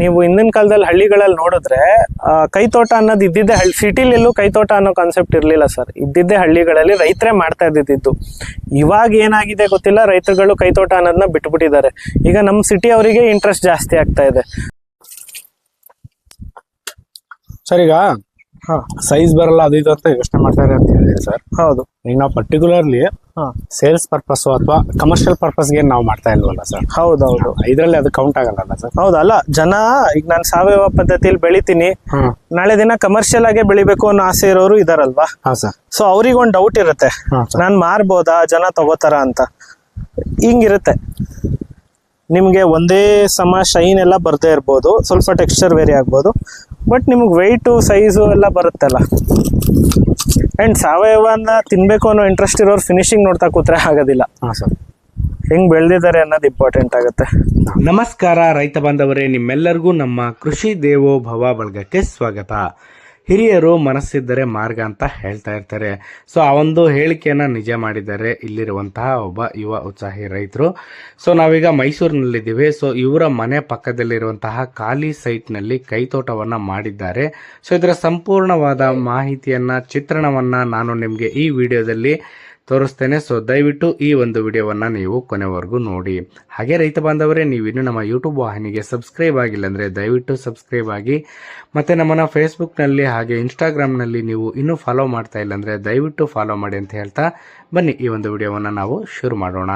ನೀವು ಹಿಂದಿನ ಕಾಲದಲ್ಲಿ ಹಳ್ಳಿಗಳಲ್ಲಿ ನೋಡಿದ್ರೆ ಕೈತೋಟ ಅನ್ನೋದು ಇದ್ದಿದ್ದೆ ಹಳ್ಳಿ ಸಿಟಿಲಿ ಎಲ್ಲೂ ಕೈತೋಟ ಅನ್ನೋ ಕಾನ್ಸೆಪ್ಟ್ ಇರಲಿಲ್ಲ ಸರ್ ಇದ್ದಿದ್ದೆ ಹಳ್ಳಿಗಳಲ್ಲಿ ರೈತರೇ ಮಾಡ್ತಾ ಇದ್ದಿದ್ದು. ಇವಾಗ ಏನಾಗಿದೆ ಗೊತ್ತಿಲ್ಲ ರೈತರುಗಳು ಕೈತೋಟ ಅನ್ನೋದನ್ನ ಬಿಟ್ಬಿಟ್ಟಿದ್ದಾರೆ. ಈಗ ನಮ್ಮ ಸಿಟಿ ಅವರಿಗೆ ಇಂಟ್ರೆಸ್ಟ್ ಜಾಸ್ತಿ ಆಗ್ತಾ ಇದೆ. ಸರ್ ಈಗ ಹಾ. ಸೈಜ್ ಬರಲ್ಲ ಅದು ಇದು ಅಂತ ಯೋಚನೆ ಮಾಡ್ತಾರೆ ಅಂತ ಹೇಳಿದ್ರೆ ಸರ್ ಹೌದು. ಈಗ ನಾವು ಪರ್ಟಿಕ್ಯುಲರ್ಲಿ ಸೇಲ್ಸ್ ಪರ್ಪಸ್ ಅಥವಾ ಕಮರ್ಷಿಯಲ್ ಪರ್ಪಸ್ಗೆ ನಾವು ಮಾಡ್ತಾ ಇಲ್ವಲ್ಲ ಸರ್ ಹೌದೌದು. ಇದರಲ್ಲಿ ಅದು ಕೌಂಟ್ ಆಗಲ್ಲ ಸರ್ ಹೌದಲ್ಲ ಜನ ಈಗ ನಾನು ಸಾವಯವ ಪದ್ಧತಿಯಲ್ಲಿ ಬೆಳಿತೀನಿ. ನಾಳೆ ದಿನ ಕಮರ್ಷಿಯಲ್ ಆಗಿ ಬೆಳಿಬೇಕು ಅನ್ನೋ ಆಸೆ ಇರೋರು ಇದಾರಲ್ವಾ? ಹಾ ಸರ್ ಸೊ ಅವ್ರಿಗೆ ಒಂದು ಡೌಟ್ ಇರುತ್ತೆ ನಾನು ಮಾರ್ಬೋದಾ? ಜನ ತಗೋತಾರ ಅಂತ. ಹಿಂಗಿರುತ್ತೆ. ನಿಮಗೆ ಒಂದೇ ಸಮ ಶೈನ್ ಎಲ್ಲ ಬರ್ದೇ ಇರ್ಬೋದು. ಸ್ವಲ್ಪ ಟೆಕ್ಸ್ಚರ್ ವೇರಿ ಆಗ್ಬೋದು. ಬಟ್ ನಿಮಗೆ ವೆಯ್ಟು ಸೈಜು ಎಲ್ಲ ಬರುತ್ತಲ್ಲ. ಆ್ಯಂಡ್ ಸಾವಯವನ್ನ ತಿನ್ಬೇಕು ಅನ್ನೋ ಇಂಟ್ರೆಸ್ಟ್ ಇರೋರು ಫಿನಿಶಿಂಗ್ ನೋಡ್ತಾ ಕೂತ್ರೆ ಆಗೋದಿಲ್ಲ. ಹಾ ಸರ್ ಹೆಂಗ್ ಬೆಳೆದಿದ್ದಾರೆ ಅನ್ನೋದು ಇಂಪಾರ್ಟೆಂಟ್ ಆಗುತ್ತೆ. ನಮಸ್ಕಾರ ರೈತ ಬಾಂಧವರೇ ನಿಮ್ಮೆಲ್ಲರಿಗೂ ನಮ್ಮ ಕೃಷಿ ದೇವೋಭವ ಬಳಗಕ್ಕೆ ಸ್ವಾಗತ. ಹಿರಿಯರು ಮನಸ್ಸಿದ್ದರೆ ಮಾರ್ಗ ಅಂತ ಹೇಳ್ತಾ ಇರ್ತಾರೆ. ಸೊ ಆ ಒಂದು ಹೇಳಿಕೆಯನ್ನು ನಿಜ ಮಾಡಿದ್ದಾರೆ ಇಲ್ಲಿರುವಂತಹ ಒಬ್ಬ ಯುವ ಉತ್ಸಾಹಿ ರೈತರು. ಸೊ ನಾವೀಗ ಮೈಸೂರಿನಲ್ಲಿದ್ದೀವಿ. ಸೊ ಇವರ ಮನೆ ಪಕ್ಕದಲ್ಲಿರುವಂತಹ ಖಾಲಿ ಸೈಟ್ನಲ್ಲಿ ಕೈತೋಟವನ್ನು ಮಾಡಿದ್ದಾರೆ. ಸೊ ಇದರ ಸಂಪೂರ್ಣವಾದ ಮಾಹಿತಿಯನ್ನು, ಚಿತ್ರಣವನ್ನು ನಾನು ನಿಮಗೆ ಈ ವಿಡಿಯೋದಲ್ಲಿ ತೋರಿಸ್ತೇನೆ. ಸೊ ದಯವಿಟ್ಟು ಈ ಒಂದು ವಿಡಿಯೋವನ್ನು ನೀವು ಕೊನೆವರೆಗೂ ನೋಡಿ. ಹಾಗೆ ರೈತ ಬಾಂಧವರೇ ನೀವು ಇನ್ನು ನಮ್ಮ ಯೂಟ್ಯೂಬ್ ವಾಹಿನಿಗೆ ಸಬ್ಸ್ಕ್ರೈಬ್ ಆಗಿಲ್ಲ ಅಂದರೆ ದಯವಿಟ್ಟು ಸಬ್ಸ್ಕ್ರೈಬ್ ಆಗಿ. ಮತ್ತು ನಮ್ಮನ್ನು ಫೇಸ್ಬುಕ್ನಲ್ಲಿ ಹಾಗೆ ಇನ್ಸ್ಟಾಗ್ರಾಮ್ನಲ್ಲಿ ನೀವು ಇನ್ನೂ ಫಾಲೋ ಮಾಡ್ತಾ ಇಲ್ಲ ಅಂದರೆ ದಯವಿಟ್ಟು ಫಾಲೋ ಮಾಡಿ ಅಂತ ಹೇಳ್ತಾ ಬನ್ನಿ. ಈ ಒಂದು ವಿಡಿಯೋವನ್ನು ನಾವು ಶುರು ಮಾಡೋಣ.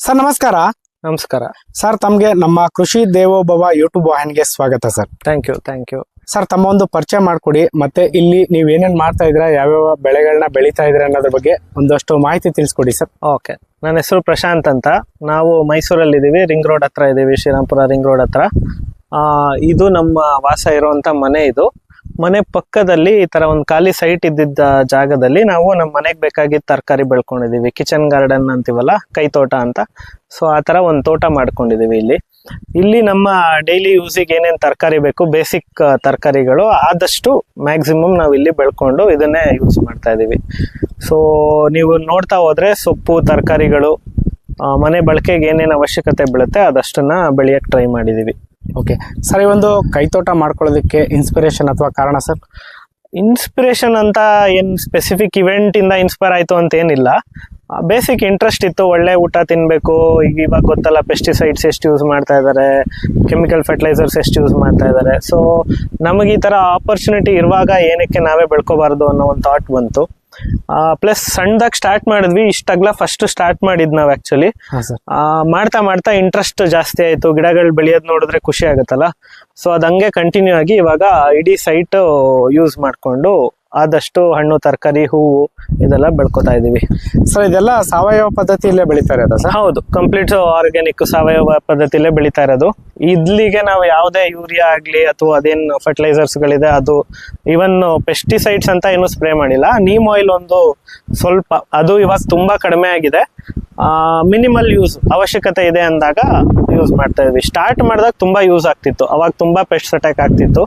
ಸರ್ ನಮಸ್ಕಾರ. ನಮಸ್ಕಾರ. ಸರ್ ತಮಗೆ ನಮ್ಮ ಕೃಷಿ ದೇವೋಭವ ಯೂಟ್ಯೂಬ್ ವಾಹಿನಿಗೆ ಸ್ವಾಗತ sir. Thank you thank you sir ತಮ್ಮ ಒಂದು ಪರಿಚಯ ಮಾಡ್ಕೊಡಿ. ಮತ್ತೆ ಇಲ್ಲಿ ನೀವು ಏನೇನು ಮಾಡ್ತಾ ಇದ್ದೀರಾ, ಯಾವ್ಯಾವ ಬೆಳೆಗಳನ್ನ ಬೆಳೀತಾ ಇದ್ದೀರಾ ಅನ್ನೋದ್ರ ಬಗ್ಗೆ ಒಂದಷ್ಟು ಮಾಹಿತಿ ತಿಳಿಸ್ಕೊಡಿ ಸರ್. ಓಕೆ. ನನ್ನ ಹೆಸರು ಪ್ರಶಾಂತ್ ಅಂತ. ನಾವು ಮೈಸೂರಲ್ಲಿ ಇದ್ದೀವಿ ರಿಂಗ್ ರೋಡ್ ಹತ್ರ ಇದ್ದೀವಿ. ಶ್ರೀರಾಮ್ಪುರ ರಿಂಗ್ ರೋಡ್ ಹತ್ರ. ಇದು ನಮ್ಮ ವಾಸ ಇರುವಂತ ಮನೆ ಇದು. ಮನೆ ಪಕ್ಕದಲ್ಲಿ ಈ ತರ ಒಂದು ಖಾಲಿ ಸೈಟ್ ಇದ್ದಿದ್ದ ಜಾಗದಲ್ಲಿ ನಾವು ನಮ್ಮ ಮನೆಗೆ ಬೇಕಾಗಿದ್ದ ತರಕಾರಿ ಬೆಳ್ಕೊಂಡಿದೀವಿ ಕಿಚನ್ ಗಾರ್ಡನ್ ಅಂತೀವಲ್ಲ ಕೈ ತೋಟ ಅಂತ. ಸೊ ಆ ತರ ಒಂದು ತೋಟ ಮಾಡ್ಕೊಂಡಿದೀವಿ ಇಲ್ಲಿ. ಇಲ್ಲಿ ನಮ್ಮ ಡೈಲಿ ಯೂಸಿಗೆ ಏನೇನು ತರಕಾರಿ ಬೇಕು ಬೇಸಿಕ್ ತರಕಾರಿಗಳು ಆದಷ್ಟು ಮ್ಯಾಕ್ಸಿಮಮ್ ನಾವು ಇಲ್ಲಿ ಬೆಳ್ಕೊಂಡು ಇದನ್ನೇ ಯೂಸ್ ಮಾಡ್ತಾ ಇದ್ದೀವಿ ಸೊ ನೀವು ನೋಡ್ತಾ ಹೋದರೆ ಸೊಪ್ಪು ತರಕಾರಿಗಳು ಮನೆ ಬಳಕೆಗೆ ಏನೇನು ಅವಶ್ಯಕತೆ ಬೀಳುತ್ತೆ ಅದಷ್ಟನ್ನು ಬೆಳೆಯೋಕ್ಕೆ ಟ್ರೈ ಮಾಡಿದ್ದೀವಿ ಓಕೆ ಸರ್ ಈ ಒಂದು ಕೈತೋಟ ಮಾಡ್ಕೊಳ್ಳೋದಕ್ಕೆ ಇನ್ಸ್ಪಿರೇಷನ್ ಅಥವಾ ಕಾರಣ ಸರ್ ಇನ್ಸ್ಪಿರೇಷನ್ ಅಂತ ಏನು ಸ್ಪೆಸಿಫಿಕ್ ಇವೆಂಟಿಂದ ಇಂದ ಇನ್ಸ್ಪೈರ್ ಆಯಿತು ಅಂತ ಏನಿಲ್ಲ. ಬೇಸಿಕ್ ಇಂಟ್ರೆಸ್ಟ್ ಇತ್ತು. ಒಳ್ಳೆ ಊಟ ತಿನ್ಬೇಕು. ಈಗ ಇವಾಗ ಗೊತ್ತಲ್ಲ ಪೆಸ್ಟಿಸೈಡ್ಸ್ ಎಷ್ಟು ಯೂಸ್ ಮಾಡ್ತಾ ಇದ್ದಾರೆ ಕೆಮಿಕಲ್ ಫರ್ಟಿಲೈಸರ್ಸ್ ಎಷ್ಟು ಯೂಸ್ ಮಾಡ್ತಾ ಇದ್ದಾರೆ ಸೊ ನಮಗೆ ಈ ತರ ಆಪರ್ಚುನಿಟಿ ಇರುವಾಗ ಏನಕ್ಕೆ ನಾವೇ ಬೆಳ್ಕೋಬಾರ್ದು ಅನ್ನೋ ಒಂದು ಥಾಟ್ ಬಂತು. ಪ್ಲಸ್ ಸಣ್ಣದಾಗಿ ಸ್ಟಾರ್ಟ್ ಮಾಡಿದ್ವಿ. ಇಷ್ಟಾಗ್ಲ ಫಸ್ಟ್ ಸ್ಟಾರ್ಟ್ ಮಾಡಿದ್ ನಾವು ಆಕ್ಚುಲಿ ಮಾಡ್ತಾ ಮಾಡ್ತಾ ಇಂಟ್ರೆಸ್ಟ್ ಜಾಸ್ತಿ ಆಯ್ತು. ಗಿಡಗಳು ಬೆಳೆಯೋದು ನೋಡಿದ್ರೆ ಖುಷಿ ಆಗುತ್ತಲ್ಲ. ಸೊ ಅದಂಗೆ ಕಂಟಿನ್ಯೂ ಆಗಿ ಇವಾಗ ಇಡೀ ಸೈಟ್ ಯೂಸ್ ಮಾಡ್ಕೊಂಡು ಆದಷ್ಟು ಹಣ್ಣು ತರಕಾರಿ ಹೂವು ಇದೆಲ್ಲ ಬೆಳ್ಕೊತಾ ಇದೀವಿ ಸೊ ಇದೆಲ್ಲ ಸಾವಯವ ಪದ್ಧತಿಯಲ್ಲೇ ಬೆಳೀತಾ ಇರೋದು ಸರ್ ಹೌದು. ಕಂಪ್ಲೀಟ್ ಆರ್ಗ್ಯಾನಿಕ್ ಸಾವಯವ ಪದ್ಧತಿಯಲ್ಲೇ ಬೆಳೀತಾ ಇರೋದು. ಇದ್ಲಿಗೆ ನಾವು ಯಾವುದೇ ಯೂರಿಯಾ ಆಗ್ಲಿ ಅಥವಾ ಅದೇನು ಫರ್ಟಿಲೈಸರ್ಸ್ ಗಳಿದೆ ಅದು ಇವನ್ ಪೆಸ್ಟಿಸೈಡ್ಸ್ ಅಂತ ಏನು ಸ್ಪ್ರೇ ಮಾಡಿಲ್ಲ. ನೀಮ್ ಆಯಿಲ್ ಒಂದು ಸ್ವಲ್ಪ ಅದು ಇವಾಗ ತುಂಬಾ ಕಡಿಮೆ ಆಗಿದೆ. ಮಿನಿಮಲ್ ಯೂಸ್ ಅವಶ್ಯಕತೆ ಇದೆ ಅಂದಾಗ ಯೂಸ್ ಮಾಡ್ತಾ ಇದ್ವಿ. ಸ್ಟಾರ್ಟ್ ಮಾಡಿದಾಗ ತುಂಬ ಯೂಸ್ ಆಗ್ತಿತ್ತು. ಅವಾಗ ತುಂಬ ಪೆಸ್ಟ್ ಅಟ್ಯಾಕ್ ಆಗ್ತಿತ್ತು.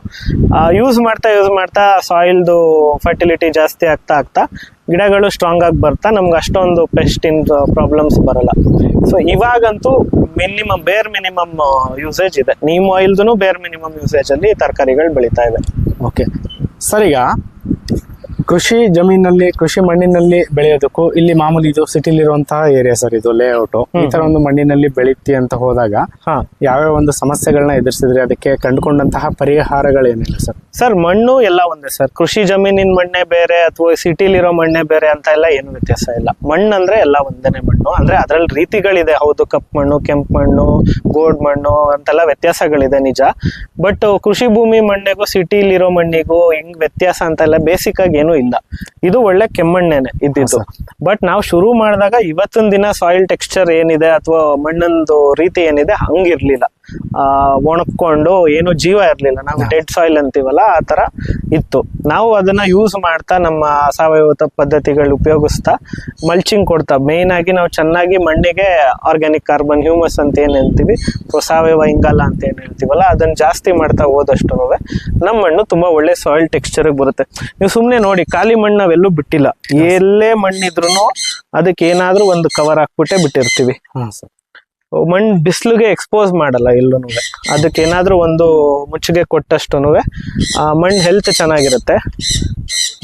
ಯೂಸ್ ಮಾಡ್ತಾ ಯೂಸ್ ಮಾಡ್ತಾ ಸಾಯಿಲ್ದು ಫರ್ಟಿಲಿಟಿ ಜಾಸ್ತಿ ಆಗ್ತಾ ಆಗ್ತಾ ಗಿಡಗಳು ಸ್ಟ್ರಾಂಗ್ ಆಗಿ ಬರ್ತಾ ನಮ್ಗೆ ಅಷ್ಟೊಂದು ಪೆಸ್ಟ್ ಇನ್ ಪ್ರಾಬ್ಲಮ್ಸ್ ಬರಲ್ಲ. ಸೊ ಇವಾಗಂತೂ ಮಿನಿಮಮ್ ಬೇರ್ ಮಿನಿಮಮ್ ಯೂಸೇಜ್ ಇದೆ. ನೀಮ್ ಆಯಿಲ್ದು ಬೇರ್ ಮಿನಿಮಮ್ ಯೂಸೇಜಲ್ಲಿ ತರಕಾರಿಗಳು ಬೆಳೀತಾ ಇದೆ. ಓಕೆ ಸರ್ ಈಗ ಕೃಷಿ ಜಮೀನಲ್ಲಿ ಕೃಷಿ ಮಣ್ಣಿನಲ್ಲಿ ಬೆಳೆಯೋದಕ್ಕೂ ಇಲ್ಲಿ ಮಾಮೂಲಿ ಇದು ಸಿಟಿಲಿರುವಂತಹ ಏರಿಯಾ ಸರ್ ಇದು ಲೇಔಟ್ ಈ ತರ ಒಂದು ಮಣ್ಣಿನಲ್ಲಿ ಬೆಳೀತಿ ಅಂತ ಹೋದಾಗ ಹಾ. ಯಾವ್ಯಾವ ಒಂದು ಸಮಸ್ಯೆಗಳನ್ನ ಎದುರಿಸಿದ್ರೆ ಅದಕ್ಕೆ ಕಂಡುಕೊಂಡಂತಹ ಪರಿಹಾರಗಳೇನಿಲ್ಲ ಸರ್ ಸರ್ ಮಣ್ಣು ಎಲ್ಲ ಒಂದೇ ಸರ್ ಕೃಷಿ ಜಮೀನಿನ ಮಣ್ಣೆ ಬೇರೆ ಅಥವಾ ಸಿಟಿಲಿರೋ ಮಣ್ಣೆ ಬೇರೆ ಅಂತ ಎಲ್ಲ ಏನು ವ್ಯತ್ಯಾಸ ಇಲ್ಲ. ಮಣ್ಣು ಅಂದ್ರೆ ಎಲ್ಲ ಒಂದೇನೆ ಮಣ್ಣು. ಅಂದ್ರೆ ಅದ್ರಲ್ಲಿ ರೀತಿಗಳಿದೆ. ಹೌದು ಕಪ್ಪು ಮಣ್ಣು ಕೆಂಪು ಮಣ್ಣು ಗೋಡ್ ಮಣ್ಣು ಅಂತೆಲ್ಲ ವ್ಯತ್ಯಾಸಗಳಿದೆ ನಿಜ. ಬಟ್ ಕೃಷಿ ಭೂಮಿ ಮಣ್ಣಿಗೂ ಸಿಟಿಲಿರೋ ಮಣ್ಣಿಗೂ ಹೆಂಗ್ ವ್ಯತ್ಯಾಸ ಅಂತೆಲ್ಲ ಬೇಸಿಕ್ ಆಗಿ ಏನೂ ಇಲ್ಲ ಇದು ಒಳ್ಳೆ ಕೆಮ್ಮಣ್ಣೆನೆ ಇದ್ದಿದ್ದು. ಬಟ್ ನಾವು ಶುರು ಮಾಡಿದಾಗ ಇವತ್ತಿನ ದಿನ ಸಾಯಿಲ್ ಟೆಕ್ಸ್ಚರ್ ಏನಿದೆ ಅಥವಾ ಮಣ್ಣಂದು ರೀತಿ ಏನಿದೆ ಹಂಗಿರ್ಲಿಲ್ಲ. ಒಣಕೊಂಡು ಏನು ಜೀವ ಇರಲಿಲ್ಲ. ನಾವು ಡೆಡ್ ಸಾಯಿಲ್ ಅಂತೀವಲ್ಲ ಆ ತರ ಇತ್ತು. ನಾವು ಅದನ್ನ ಯೂಸ್ ಮಾಡ್ತಾ ನಮ್ಮ ಸಾವಯವ ಪದ್ಧತಿಗಳು ಉಪಯೋಗಿಸ್ತಾ ಮಲ್ಚಿಂಗ್ ಕೊಡ್ತಾ. ಮೇನ್ ಆಗಿ ನಾವು ಚೆನ್ನಾಗಿ ಮಣ್ಣಿಗೆ ಆರ್ಗ್ಯಾನಿಕ್ ಕಾರ್ಬನ್ ಹ್ಯೂಮಸ್ ಅಂತ ಏನ್ ಹೇಳ್ತೀವಿ ಸಾವಯವ ಇಂಗಾಲ ಅಂತ ಏನ್ ಹೇಳ್ತೀವಲ್ಲ ಅದನ್ನ ಜಾಸ್ತಿ ಮಾಡ್ತಾ ಹೋದಷ್ಟು ನಮ್ಮ ಮಣ್ಣು ತುಂಬಾ ಒಳ್ಳೆ ಸಾಯಿಲ್ ಟೆಕ್ಸ್ಚರ್ ಬರುತ್ತೆ. ನೀವು ಸುಮ್ಮನೆ ನೋಡಿ ಖಾಲಿ ಮಣ್ಣು ನಾವೆಲ್ಲೂ ಬಿಟ್ಟಿಲ್ಲ. ಎಲ್ಲೇ ಮಣ್ಣಿದ್ರು ಅದಕ್ಕೆ ಏನಾದ್ರೂ ಒಂದು ಕವರ್ ಹಾಕ್ಬಿಟ್ಟೆ ಬಿಟ್ಟಿರ್ತೀವಿ. ಹಾ ಸರ್. ಮಣ್ಣು ಬಿಸಿಲಿಗೆ ಎಕ್ಸ್ಪೋಸ್ ಮಾಡಲ್ಲ ಎಲ್ಲೂ ಅದಕ್ಕೆ ಏನಾದರೂ ಒಂದು ಮುಚ್ಚಿಗೆ ಕೊಟ್ಟಷ್ಟು ಮಣ್ಣು ಹೆಲ್ತ್ ಚೆನ್ನಾಗಿರುತ್ತೆ.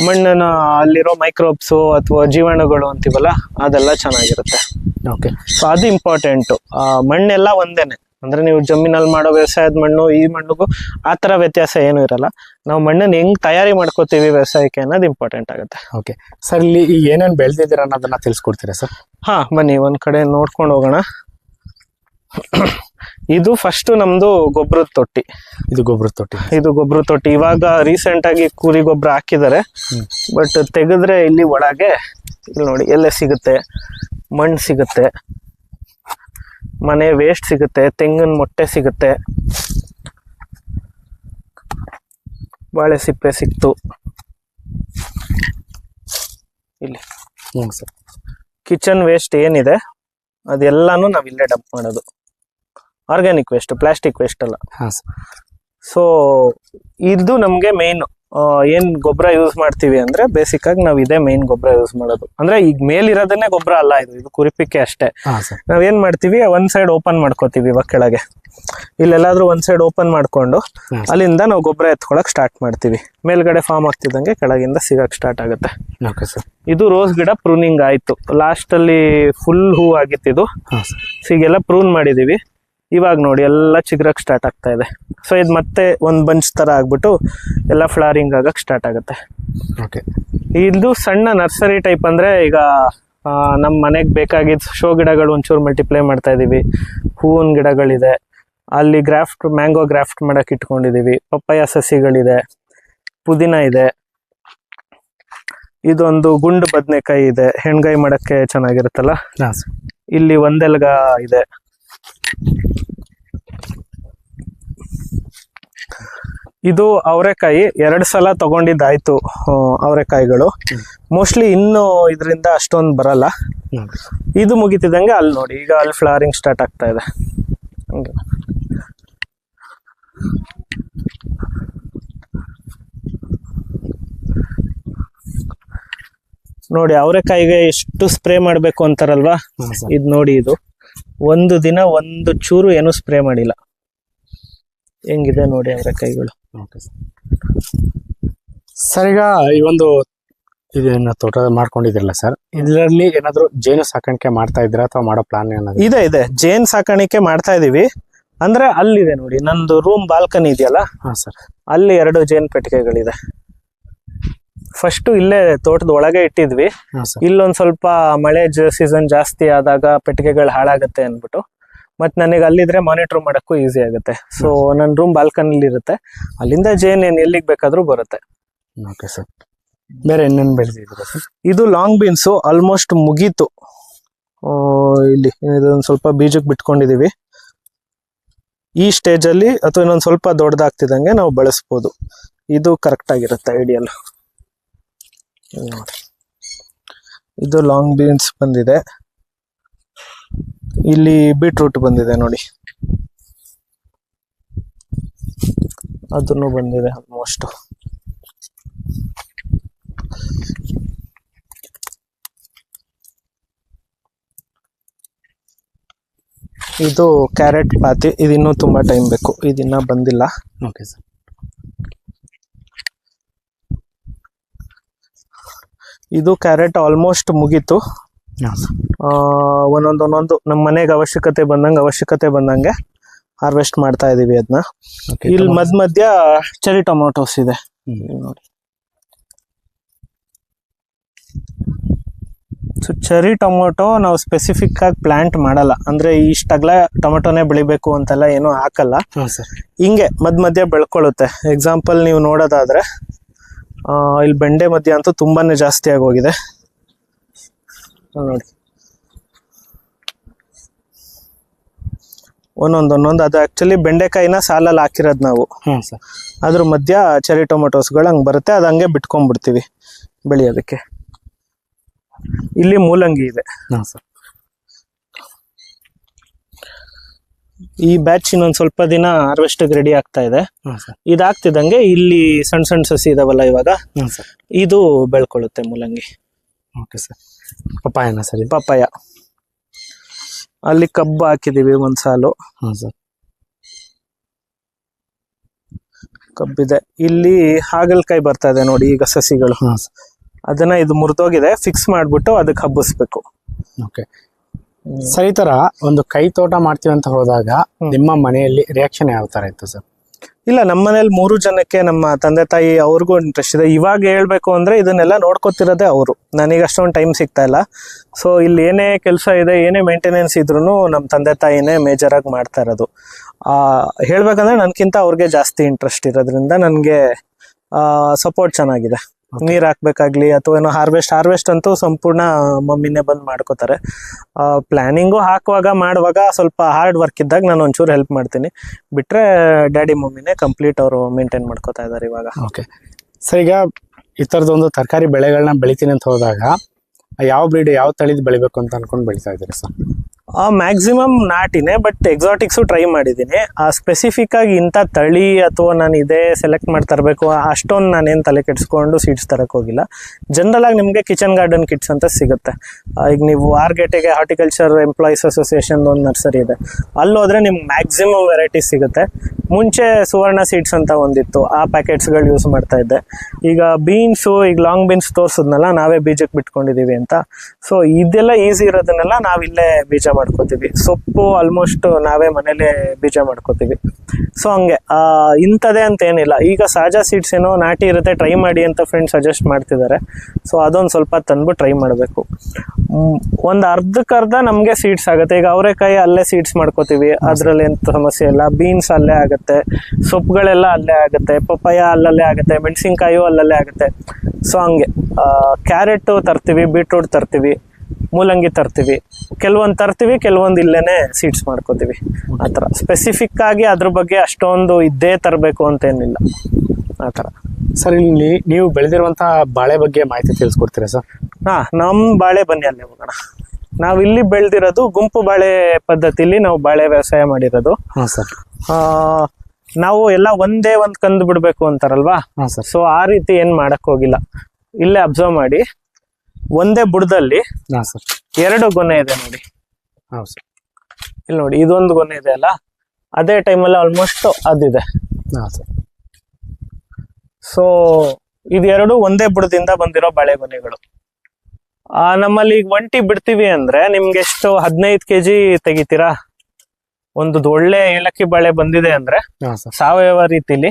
ಮಣ್ಣನ್ನು ಅಲ್ಲಿರೋ ಮೈಕ್ರೋಬ್ಸು ಅಥವಾ ಜೀವಾಣುಗಳು ಅಂತೀವಲ್ಲ ಅದೆಲ್ಲ ಚೆನ್ನಾಗಿರುತ್ತೆ. ಓಕೆ ಸೊ ಅದು ಇಂಪಾರ್ಟೆಂಟು ಮಣ್ಣೆಲ್ಲ ಒಂದೇನೆ. ಅಂದ್ರೆ ನೀವು ಜಮೀನಲ್ಲಿ ಮಾಡೋ ವ್ಯವಸಾಯದ ಮಣ್ಣು ಈ ಮಣ್ಣಿಗೂ ಆ ಥರ ವ್ಯತ್ಯಾಸ ಏನೂ ಇರಲ್ಲ. ನಾವು ಮಣ್ಣನ್ನು ಹೆಂಗ್ ತಯಾರಿ ಮಾಡ್ಕೋತೀವಿ ವ್ಯವಸಾಯಕ್ಕೆ ಅನ್ನೋದು ಇಂಪಾರ್ಟೆಂಟ್ ಆಗುತ್ತೆ. ಓಕೆ ಸರ್ ಇಲ್ಲಿ ಏನೇನು ಬೆಳೆದಿದ್ದೀರ ಬೆಳೆದಿದ್ದೀರಾ ಅನ್ನೋದನ್ನ ತಿಳಿಸ್ಕೊಡ್ತೀರಾ ಸರ್ ಹಾ ಬನ್ನಿ ಒಂದು ಕಡೆ ನೋಡ್ಕೊಂಡು ಹೋಗೋಣ. ಇದು ಫಸ್ಟ್ ನಮ್ದು ಗೊಬ್ಬರದ ತೊಟ್ಟಿ. ಇದು ಗೊಬ್ಬರ ತೊಟ್ಟಿ. ಇದು ಗೊಬ್ಬರ ತೊಟ್ಟಿ. ಇವಾಗ ರೀಸೆಂಟ್ ಆಗಿ ಕೂರಿ ಗೊಬ್ಬರ ಹಾಕಿದ್ದಾರೆ. ಬಟ್ ತೆಗೆದ್ರೆ ಇಲ್ಲಿ ಒಳಗೆ ಇಲ್ಲಿ ನೋಡಿ ಎಲೆ ಸಿಗುತ್ತೆ ಮಣ್ಣು ಸಿಗುತ್ತೆ ಮನೆ ವೇಸ್ಟ್ ಸಿಗುತ್ತೆ ತೆಂಗಿನ ಮೊಟ್ಟೆ ಸಿಗುತ್ತೆ. ಬಾಳೆ ಸಿಪ್ಪೆ ಸಿಕ್ತು. ಇಲ್ಲಿ. ಹ್ಞೂ ಸರ್. ಕಿಚನ್ ವೇಸ್ಟ್ ಏನಿದೆ ಅದೆಲ್ಲಾನು ನಾವು ಇಲ್ಲೇ ಡಂಪ್ ಮಾಡೋದು. ಆರ್ಗ್ಯಾನಿಕ್ ವೇಸ್ಟ್ ಪ್ಲಾಸ್ಟಿಕ್ ವೇಸ್ಟ್ ಅಲ್ಲ. ಹಾಂ ಸರ್ ಸೊ ಇದು ನಮಗೆ ಮೇನ್ ಏನ್ ಗೊಬ್ಬರ ಯೂಸ್ ಮಾಡ್ತೀವಿ ಅಂದ್ರೆ ಬೇಸಿಕ್ ಆಗಿ ನಾವ್ ಇದೇ ಮೇನ್ ಗೊಬ್ಬರ ಯೂಸ್ ಮಾಡೋದು. ಅಂದ್ರೆ ಈಗ ಮೇಲಿರೋದನ್ನೇ ಗೊಬ್ಬರ ಅಲ್ಲ ಇದು ಇದು ಕುರಿಪಿಕ್ಕೆ ಅಷ್ಟೇ. ನಾವ್ ಏನ್ ಮಾಡ್ತೀವಿ ಒಂದ್ ಸೈಡ್ ಓಪನ್ ಮಾಡ್ಕೋತೀವಿ ಇವಾಗ ಕೆಳಗೆ. ಇಲ್ಲೆಲ್ಲಾದ್ರೂ ಒಂದ್ ಸೈಡ್ ಓಪನ್ ಮಾಡ್ಕೊಂಡು ಅಲ್ಲಿಂದ ನಾವು ಗೊಬ್ಬರ ಎತ್ಕೊಳಕ್ ಸ್ಟಾರ್ಟ್ ಮಾಡ್ತೀವಿ. ಮೇಲ್ಗಡೆ ಫಾರ್ಮ್ ಆಗ್ತಿದ್ದಂಗೆ ಕೆಳಗಿಂದ ಸಿಗಕ್ ಸ್ಟಾರ್ಟ್ ಆಗುತ್ತೆ. ಇದು ರೋಸ್ ಗಿಡ ಪ್ರೂನಿಂಗ್ ಆಯ್ತು. ಲಾಸ್ಟ್ ಅಲ್ಲಿ ಫುಲ್ ಹೂ ಆಗಿತ್ತು ಇದು. ಸೀಗೆಲ್ಲ ಸೊ ಈಗೆಲ್ಲ ಪ್ರೂನ್ ಮಾಡಿದೀವಿ. ಇವಾಗ ನೋಡಿ ಎಲ್ಲ ಚಿಗುರಕ್ ಸ್ಟಾರ್ಟ್ ಆಗ್ತಾ ಇದೆ. ಸೊ ಇದು ಮತ್ತೆ ಒಂದ್ ಬಂಚ್ ತರ ಆಗ್ಬಿಟ್ಟು ಎಲ್ಲ ಫ್ಲಾರಿಂಗ್ ಆಗಕ್ಕೆ ಸ್ಟಾರ್ಟ್ ಆಗುತ್ತೆ. ಓಕೆ ಇದು ಸಣ್ಣ ನರ್ಸರಿ ಟೈಪ್ ಅಂದ್ರೆ ಈಗ ನಮ್ಮ ನಮ್ ಮನೆಗ್ ಬೇಕಾಗಿದ್ದ ಶೋ ಗಿಡಗಳು ಒಂಚೂರು ಮಲ್ಟಿಪ್ಲೈ ಮಾಡ್ತಾ ಇದೀವಿ. ಹೂವಿನ ಗಿಡಗಳಿದೆ. ಅಲ್ಲಿ ಗ್ರಾಫ್ಟ್ ಮ್ಯಾಂಗೋ ಗ್ರಾಫ್ಟ್ ಮಾಡಕ್ ಇಟ್ಕೊಂಡಿದೀವಿ. ಪಪ್ಪಾಯ ಸಸಿಗಳಿದೆ. ಪುದೀನ ಇದೆ. ಇದೊಂದು ಗುಂಡು ಬದನೆಕಾಯಿ ಇದೆ. ಹೆಣ್ಗಾಯಿ ಮಾಡಕ್ಕೆ ಚೆನ್ನಾಗಿರುತ್ತಲ್ಲ? ಇಲ್ಲಿ ಒಂದೆಲ್ಗ ಇದೆ. ಇದು ಅವರೆಕಾಯಿ ಎರಡು ಸಲ ತಗೊಂಡಿದ್ದಾಯ್ತು ಅವರೆಕಾಯಿಗಳು. ಮೋಸ್ಟ್ಲಿ ಇನ್ನು ಇದರಿಂದ ಅಷ್ಟೊಂದು ಬರಲ್ಲ. ಇದು ಮುಗಿತಿದಂಗೆ ಅಲ್ಲಿ ನೋಡಿ ಈಗ ಅಲ್ಲಿ ಫ್ಲವರಿಂಗ್ ಸ್ಟಾರ್ಟ್ ಆಗ್ತಾ ಇದೆ. ನೋಡಿ ಅವರೆಕಾಯಿಗೆ ಎಷ್ಟು ಸ್ಪ್ರೇ ಮಾಡಬೇಕು ಅಂತಾರಲ್ವಾ? ಇದು ನೋಡಿ ಇದು. ಒಂದು ದಿನ ಒಂದು ಚೂರು ಏನು ಸ್ಪ್ರೇ ಮಾಡಿಲ್ಲ. ಹೆಂಗಿದೆ ನೋಡಿ ಅವರ ಕೈಗಳು. ಸರ್ ಸರ್ ಈಗ ಈ ಒಂದು ಇದನ್ನ ತೋಟ ಮಾಡ್ಕೊಂಡಿದ್ರಲ್ಲ ಸರ್ ಇದರಲ್ಲಿ ಏನಾದ್ರು ಜೇನು ಸಾಕಾಣಿಕೆ ಮಾಡ್ತಾ ಇದ್ದೀರಾ ಅಥವಾ ಮಾಡೋ ಪ್ಲಾನ್ ಏನಾದ್ರು ಇದೆ ಇದೆ. ಜೇನ್ ಸಾಕಾಣಿಕೆ ಮಾಡ್ತಾ ಇದೀವಿ. ಅಂದ್ರೆ ಅಲ್ಲಿದೆ ನೋಡಿ ನಂದು ರೂಮ್ ಬಾಲ್ಕನಿ ಇದೆಯಲ್ಲ? ಹಾ ಸರ್ ಅಲ್ಲಿ ಎರಡು ಜೇನ್ ಪೆಟ್ಟಿಗೆಗಳಿದೆ. ಫಸ್ಟ್ ಇಲ್ಲೇ ತೋಟದ ಒಳಗೆ ಇಟ್ಟಿದ್ವಿ. ಹಾಂ ಸರ್ ಇಲ್ಲೊಂದ್ ಸ್ವಲ್ಪ ಮಳೆ ಸೀಸನ್ ಜಾಸ್ತಿ ಆದಾಗ ಪೆಟ್ಟಿಗೆಗಳು ಹಾಳಾಗುತ್ತೆ ಅಂದ್ಬಿಟ್ಟು. ಮತ್ ನನಗೆ ಅಲ್ಲಿದ್ರೆ ಮಾನಿಟರ್ ಮಾಡೋಕ್ಕೂ ಈಸಿ ಆಗುತ್ತೆ. ಸೊ ನನ್ನ ರೂಮ್ ಬಾಲ್ಕನಿಲಿ ಇರುತ್ತೆ. ಅಲ್ಲಿಂದ ಜೇನ್ ಏನ್ ಎಲ್ಲಿಗೆ ಬೇಕಾದರೂ ಬರುತ್ತೆ. ಓಕೆ ಸರ್ ಬೇರೆ ಇನ್ನೇನು ಬೆಳೆದಿದ್ದೀರಾ ಸರ್ ಇದು ಲಾಂಗ್ ಬೀನ್ಸು ಆಲ್ಮೋಸ್ಟ್ ಮುಗೀತು. ಇಲ್ಲಿ ಇದೊಂದು ಸ್ವಲ್ಪ ಬೀಜಕ್ಕೆ ಬಿಟ್ಕೊಂಡಿದೀವಿ. ಈ ಸ್ಟೇಜ್ ಅಲ್ಲಿ ಅಥವಾ ಇನ್ನೊಂದು ಸ್ವಲ್ಪ ದೊಡ್ಡದಾಗ್ತಿದ್ದಂಗೆ ನಾವು ಬಳಸ್ಬೋದು. ಇದು ಕರೆಕ್ಟ್ ಆಗಿರುತ್ತೆ ಐಡಿಯಲ್ ಇದು ಲಾಂಗ್ ಬೀನ್ಸ್ ಬಂದಿದೆ. ಇಲ್ಲಿ ಬೀಟ್ರೂಟ್ ಬಂದಿದೆ ನೋಡಿ. ಅದನ್ನು ಬಂದಿದೆ ಆಲ್ಮೋಸ್ಟ್ ಇದು ಕ್ಯಾರೆಟ್ ಪಾತಿ ಇದಿನ್ನೂ ತುಂಬಾ ಟೈಮ್ ಬೇಕು. ಇದಿನ್ನ ಬಂದಿಲ್ಲ. ಓಕೆ ಸರ್ ಇದು ಕ್ಯಾರೆಟ್ ಆಲ್ಮೋಸ್ಟ್ ಮುಗೀತು. ಒಂದೊಂದು ಒಂದೊಂದು ನಮ್ಮ ಮನೆಗೆ ಅವಶ್ಯಕತೆ ಬಂದಂಗೆ ಅವಶ್ಯಕತೆ ಬಂದಂಗೆ ಹಾರ್ವೆಸ್ಟ್ ಮಾಡ್ತಾ ಇದೀವಿ ಅದನ್ನ ಇಲ್ಲಿ ಮಧ್ಯ ಮಧ್ಯ ಚೆರಿ ಟೊಮೊಟೊಸ್ ಇದೆ. ನೋಡಿ. ಸೊ ಚೆರಿ ಟೊಮೊಟೊ ನಾವು ಸ್ಪೆಸಿಫಿಕ್ ಆಗಿ ಪ್ಲಾಂಟ್ ಮಾಡಲ್ಲ. ಅಂದ್ರೆ ಇಷ್ಟಗ್ಲ ಟೊಮೆಟೊನೇ ಬೆಳಿಬೇಕು ಅಂತೆಲ್ಲ ಏನು ಹಾಕಲ್ಲ. ಹಿಂಗೆ ಮಧ್ಯ ಮಧ್ಯ ಬೆಳ್ಕೊಳ್ಳುತ್ತೆ ಎಕ್ಸಾಂಪಲ್ ನೀವು ನೋಡೋದಾದ್ರೆ ಇಲ್ಲಿ ಬೆಂಡೆ ಮಧ್ಯ ಅಂತೂ ತುಂಬಾನೇ ಜಾಸ್ತಿ ಆಗೋಗಿದೆ. ನೋಡಿ ಒಂದೊಂದು ಒಂದೊಂದು. ಅದು ಆ್ಯಕ್ಚುಲಿ ಬೆಂಡೆಕಾಯಿನ ಸಾಲಲ್ಲಿ ಹಾಕಿರೋದು ನಾವು. ಹ್ಞೂ ಸರ್. ಅದ್ರ ಮಧ್ಯ ಚೆರಿ ಟೊಮೊಟೊಸ್ಗಳು ಹಂಗೆ ಬರುತ್ತೆ ಅದು ಹಂಗೆ ಬಿಟ್ಕೊಂಡ್ಬಿಡ್ತೀವಿ ಬೆಳೆಯೋದಕ್ಕೆ. ಇಲ್ಲಿ ಮೂಲಂಗಿ ಇದೆ. ಹಾಂ ಸರ್. ಈ ಬ್ಯಾಚ್ ಇನ್ನೊಂದು ಸ್ವಲ್ಪ ದಿನ ಹಾರ್ವೆಸ್ಟಿಗೆ ರೆಡಿ ಆಗ್ತಾ ಇದೆ. ಇದಾಗ್ತಿದ್ದಂಗೆ ಇಲ್ಲಿ ಸಣ್ಣ ಸಣ್ಣ ಸಸಿ ಇದಾವಲ್ಲ ಇವಾಗ. ಇದು ಬೆಳ್ಕೊಳ್ಳುತ್ತೆ ಮೂಲಂಗಿ. Okay sir. ಪಪ್ಪಾಯನ ಸರಿ ಪಪ್ಪಾಯ. ಅಲ್ಲಿ ಕಬ್ಬು ಹಾಕಿದೀವಿ ಒಂದು ಸಾಲು ಹಾಂ ಸರ್. ಕಬ್ಬಿದೆ. ಇಲ್ಲಿ ಹಾಗಲಕಾಯಿ ಬರ್ತಾ ಇದೆ ನೋಡಿ ಈಗ ಸಸಿಗಳು. ಹಾಂ ಸರ್. ಅದನ್ನ ಇದು ಮುರಿದೋಗಿದೆ ಫಿಕ್ಸ್ ಮಾಡ್ಬಿಟ್ಟು ಅದಕ್ಕೆ ಹಬ್ಬಿಸ್ಬೇಕು. ಓಕೆ ಸರ್ ಈ ತರ ಒಂದು ಕೈ ತೋಟ ಮಾಡ್ತೀವಿ ಅಂತ ಹೋದಾಗ ನಿಮ್ಮ ಮನೆಯಲ್ಲಿ ರಿಯಾಕ್ಷನ್ ಯಾವ ಥರ ಇತ್ತು ಸರ್? ಇಲ್ಲ, ನಮ್ಮ ಮನೇಲಿ ಮೂರು ಜನಕ್ಕೆ ನಮ್ಮ ತಂದೆ ತಾಯಿ ಅವ್ರಿಗೂ ಇಂಟ್ರೆಸ್ಟ್ ಇದೆ. ಇವಾಗ ಹೇಳ್ಬೇಕು ಅಂದ್ರೆ ಇದನ್ನೆಲ್ಲ ನೋಡ್ಕೊತಿರೋದೇ ಅವರು. ನನಗೆ ಅಷ್ಟೊಂದು ಟೈಮ್ ಸಿಗ್ತಾ ಇಲ್ಲ. ಸೊ ಇಲ್ಲಿ ಏನೇ ಕೆಲಸ ಇದೆ, ಏನೇ ಮೇಂಟೆನೆನ್ಸ್ ಇದ್ರೂ ನಮ್ಮ ತಂದೆ ತಾಯಿನೇ ಮೇಜರ್ ಆಗಿ ಮಾಡ್ತಾ ಇರೋದು. ಹೇಳ್ಬೇಕಂದ್ರೆ ನನ್ಕಿಂತ ಅವ್ರಿಗೆ ಜಾಸ್ತಿ ಇಂಟ್ರೆಸ್ಟ್ ಇರೋದ್ರಿಂದ ನನಗೆ ಸಪೋರ್ಟ್ ಚೆನ್ನಾಗಿದೆ. ನೀರ್ ಹಾಕ್ಬೇಕಾಗ್ಲಿ ಅಥವಾ ಏನೋ ಹಾರ್ವೆಸ್ಟ್ ಹಾರ್ವೆಸ್ಟ್ ಅಂತೂ ಸಂಪೂರ್ಣ ಮಮ್ಮಿನೇ ಬಂದ್ ಮಾಡ್ಕೋತಾರೆ. ಪ್ಲಾನಿಂಗು ಹಾಕುವಾಗ ಮಾಡುವಾಗ ಸ್ವಲ್ಪ ಹಾರ್ಡ್ ವರ್ಕ್ ಇದ್ದಾಗ ನಾನು ಒಂಚೂರು ಹೆಲ್ಪ್ ಮಾಡ್ತೀನಿ. ಬಿಟ್ರೆ ಡ್ಯಾಡಿ ಮಮ್ಮಿನೇ ಕಂಪ್ಲೀಟ್ ಅವರು ಮೇಂಟೈನ್ ಮಾಡ್ಕೋತಾ ಇದ್ದಾರೆ ಇವಾಗ. ಓಕೆ ಸರ್ ಈಗ ಈ ಥರದೊಂದು ತರಕಾರಿ ಬೆಳೆಗಳನ್ನ ಬೆಳಿತೀನಿ ಅಂತ ಹೋದಾಗ ಯಾವ ಬ್ರೀಡ್ ಯಾವ ತಳಿದ್ ಬೆಳಿಬೇಕು ಅಂತ ಅನ್ಕೊಂಡು ಬೆಳಿತಾ ಇದ್ದೀರಿ ಸರ್ ಆ ಮ್ಯಾಕ್ಸಿಮಮ್ ನಾಟಿನೇ ಬಟ್ ಎಕ್ಸಾಟಿಕ್ಸು ಟ್ರೈ ಮಾಡಿದ್ದೀನಿ. ಆ ಸ್ಪೆಸಿಫಿಕ್ ಆಗಿ ಇಂಥ ತಳಿ ಅಥವಾ ನಾನು ಇದೇ ಸೆಲೆಕ್ಟ್ ಮಾಡಿ ತರಬೇಕು ಅಷ್ಟೊಂದು ನಾನೇನು ತಲೆ ಕೆಡಿಸ್ಕೊಂಡು ಸೀಡ್ಸ್ ತರಕ್ಕೆ ಹೋಗಿಲ್ಲ. ಜನರಲ್ ಆಗಿ ನಿಮಗೆ ಕಿಚನ್ ಗಾರ್ಡನ್ ಕಿಟ್ಸ್ ಅಂತ ಸಿಗುತ್ತೆ. ಈಗ ನೀವು ಆರ್ಗೆಟಿಗೆ ಹಾರ್ಟಿಕಲ್ಚರ್ ಎಂಪ್ಲಾಯೀಸ್ ಅಸೋಸಿಯೇಷನ್ ಒಂದು ನರ್ಸರಿ ಇದೆ. ಅಲ್ಲೋದ್ರೆ ನಿಮ್ಗೆ ಮ್ಯಾಕ್ಸಿಮಮ್ ವೆರೈಟೀಸ್ ಸಿಗುತ್ತೆ. ಮುಂಚೆ ಸುವರ್ಣ ಸೀಡ್ಸ್ ಅಂತ ಒಂದಿತ್ತು, ಆ ಪ್ಯಾಕೆಟ್ಸ್ಗಳು ಯೂಸ್ ಮಾಡ್ತಾ ಇದ್ದೆ. ಈಗ ಬೀನ್ಸು ಈಗ ಲಾಂಗ್ ಬೀನ್ಸ್ ತೋರಿಸಿದ್ನಲ್ಲ, ನಾವೇ ಬೀಜಕ್ಕೆ ಬಿಟ್ಕೊಂಡಿದೀವಿ ಅಂತ. ಸೊ ಇದೆಲ್ಲ ಈಸಿ ಇರೋದನ್ನೆಲ್ಲ ನಾವಿಲ್ಲೇ ಬೀಜ ಮಾಡ್ಕೋತೀವಿ. ಸೊಪ್ಪು ಆಲ್ಮೋಸ್ಟ್ ನಾವೇ ಮನೇಲೆ ಬೀಜ ಮಾಡ್ಕೋತೀವಿ. ಸೊ ಹಂಗೆ ಇಂಥದೇ ಅಂತ ಏನಿಲ್ಲ. ಈಗ ಸಾಜಾ ಸೀಡ್ಸ್ ಏನೋ ನಾಟಿ ಇರುತ್ತೆ ಟ್ರೈ ಮಾಡಿ ಅಂತ ಫ್ರೆಂಡ್ಸ್ ಸಜೆಸ್ಟ್ ಮಾಡ್ತಿದ್ದಾರೆ. ಸೊ ಅದೊಂದು ಸ್ವಲ್ಪ ತಂದ್ಬಿಟ್ಟು ಟ್ರೈ ಮಾಡಬೇಕು. ಒಂದು ಅರ್ಧಕ್ಕರ್ಧ ನಮಗೆ ಸೀಡ್ಸ್ ಆಗುತ್ತೆ. ಈಗ ಅವರೆಕಾಯಿ ಅಲ್ಲೇ ಸೀಡ್ಸ್ ಮಾಡ್ಕೋತೀವಿ. ಅದರಲ್ಲಿ ಎಂತ ಸಮಸ್ಯೆ ಇಲ್ಲ. ಬೀನ್ಸ್ ಅಲ್ಲೇ ಆಗುತ್ತೆ. ಸೊಪ್ಪುಗಳೆಲ್ಲ ಅಲ್ಲೇ ಆಗುತ್ತೆ. ಪಪ್ಪಾಯ ಅಲ್ಲಲ್ಲೇ ಆಗುತ್ತೆ. ಮೆಣಸಿನ್ಕಾಯು ಅಲ್ಲಲ್ಲೇ ಆಗುತ್ತೆ. ಸೊ ಹಂಗೆ ಕ್ಯಾರೆಟು ತರ್ತೀವಿ ಬೀಟ್ರೂಟ್ ತರ್ತೀವಿ, ಮೂಲಂಗಿ ತರ್ತೀವಿ. ಕೆಲವೊಂದು ತರ್ತೀವಿ ಕೆಲವೊಂದು ಇಲ್ಲೇನೆ ಸೀಟ್ಸ್ ಮಾಡ್ಕೋತೀವಿ. ಆ ಥರ ಸ್ಪೆಸಿಫಿಕ್ ಆಗಿ ಅದ್ರ ಬಗ್ಗೆ ಅಷ್ಟೊಂದು ಇದ್ದೇ ತರಬೇಕು ಅಂತೇನಿಲ್ಲ. ಆ ಥರ ಸರ್ ಇಲ್ಲಿ ನೀವು ಬೆಳೆದಿರುವಂತಹ ಬಾಳೆ ಬಗ್ಗೆ ಮಾಹಿತಿ ತಿಳಿಸ್ಕೊಡ್ತೀರಾ ಸರ್ ಹಾ ನಮ್ಮ ಬಾಳೆ ಬನ್ನಿ ಅಲ್ಲಿ ಹೋಗೋಣ. ನಾವ್ ಇಲ್ಲಿ ಬೆಳ್ದಿರೋದು ಗುಂಪು ಬಾಳೆ ಪದ್ಧತಿಲಿ ನಾವು ಬಾಳೆ ವ್ಯವಸಾಯ ಮಾಡಿರೋದು. ಹಾಂ ಸರ್ ಆ, ನಾವು ಎಲ್ಲ ಒಂದೇ ಒಂದು ಕಂದು ಬಿಡಬೇಕು ಅಂತಾರಲ್ವಾ? ಹಾಂ ಸರ್ ಸೊ ಆ ರೀತಿ ಏನು ಮಾಡಕ್ ಹೋಗಿಲ್ಲ. ಇಲ್ಲೇ ಅಬ್ಸರ್ವ್ ಮಾಡಿ. ಒಂದೇ ಬುಡದಲ್ಲಿ ಹಾಂ ಸರ್. ಎರಡು ಗೊನೆ ಇದೆ ನೋಡಿ. ಹೌದು ಸರ್. ಇಲ್ಲಿ ನೋಡಿ ಇದೊಂದು ಗೊನೆ ಇದೆ ಅಲ್ಲ? ಅದೇ ಟೈಮಲ್ಲಿ ಆಲ್ಮೋಸ್ಟ್ ಅದಿದೆ ಹಾ ಸರ್. ಸೊ ಇದೆರಡು ಒಂದೇ ಬುಡದಿಂದ ಬಂದಿರೋ ಬಾಳೆಗೊನೆಗಳು ಆ ನಮ್ಮಲ್ಲಿ ಈಗ ಒಂಟಿ ಬಿಡ್ತೀವಿ ಅಂದ್ರೆ ನಿಮ್ಗೆ ಎಷ್ಟು ಹದಿನೈದು ಕೆಜಿ ತೆಗಿತೀರಾ? ಒಂದು ಒಳ್ಳೆ ಏಲಕ್ಕಿ ಬಾಳೆ ಬಂದಿದೆ ಅಂದ್ರೆ ಸಾವಯವ ರೀತಿಲಿ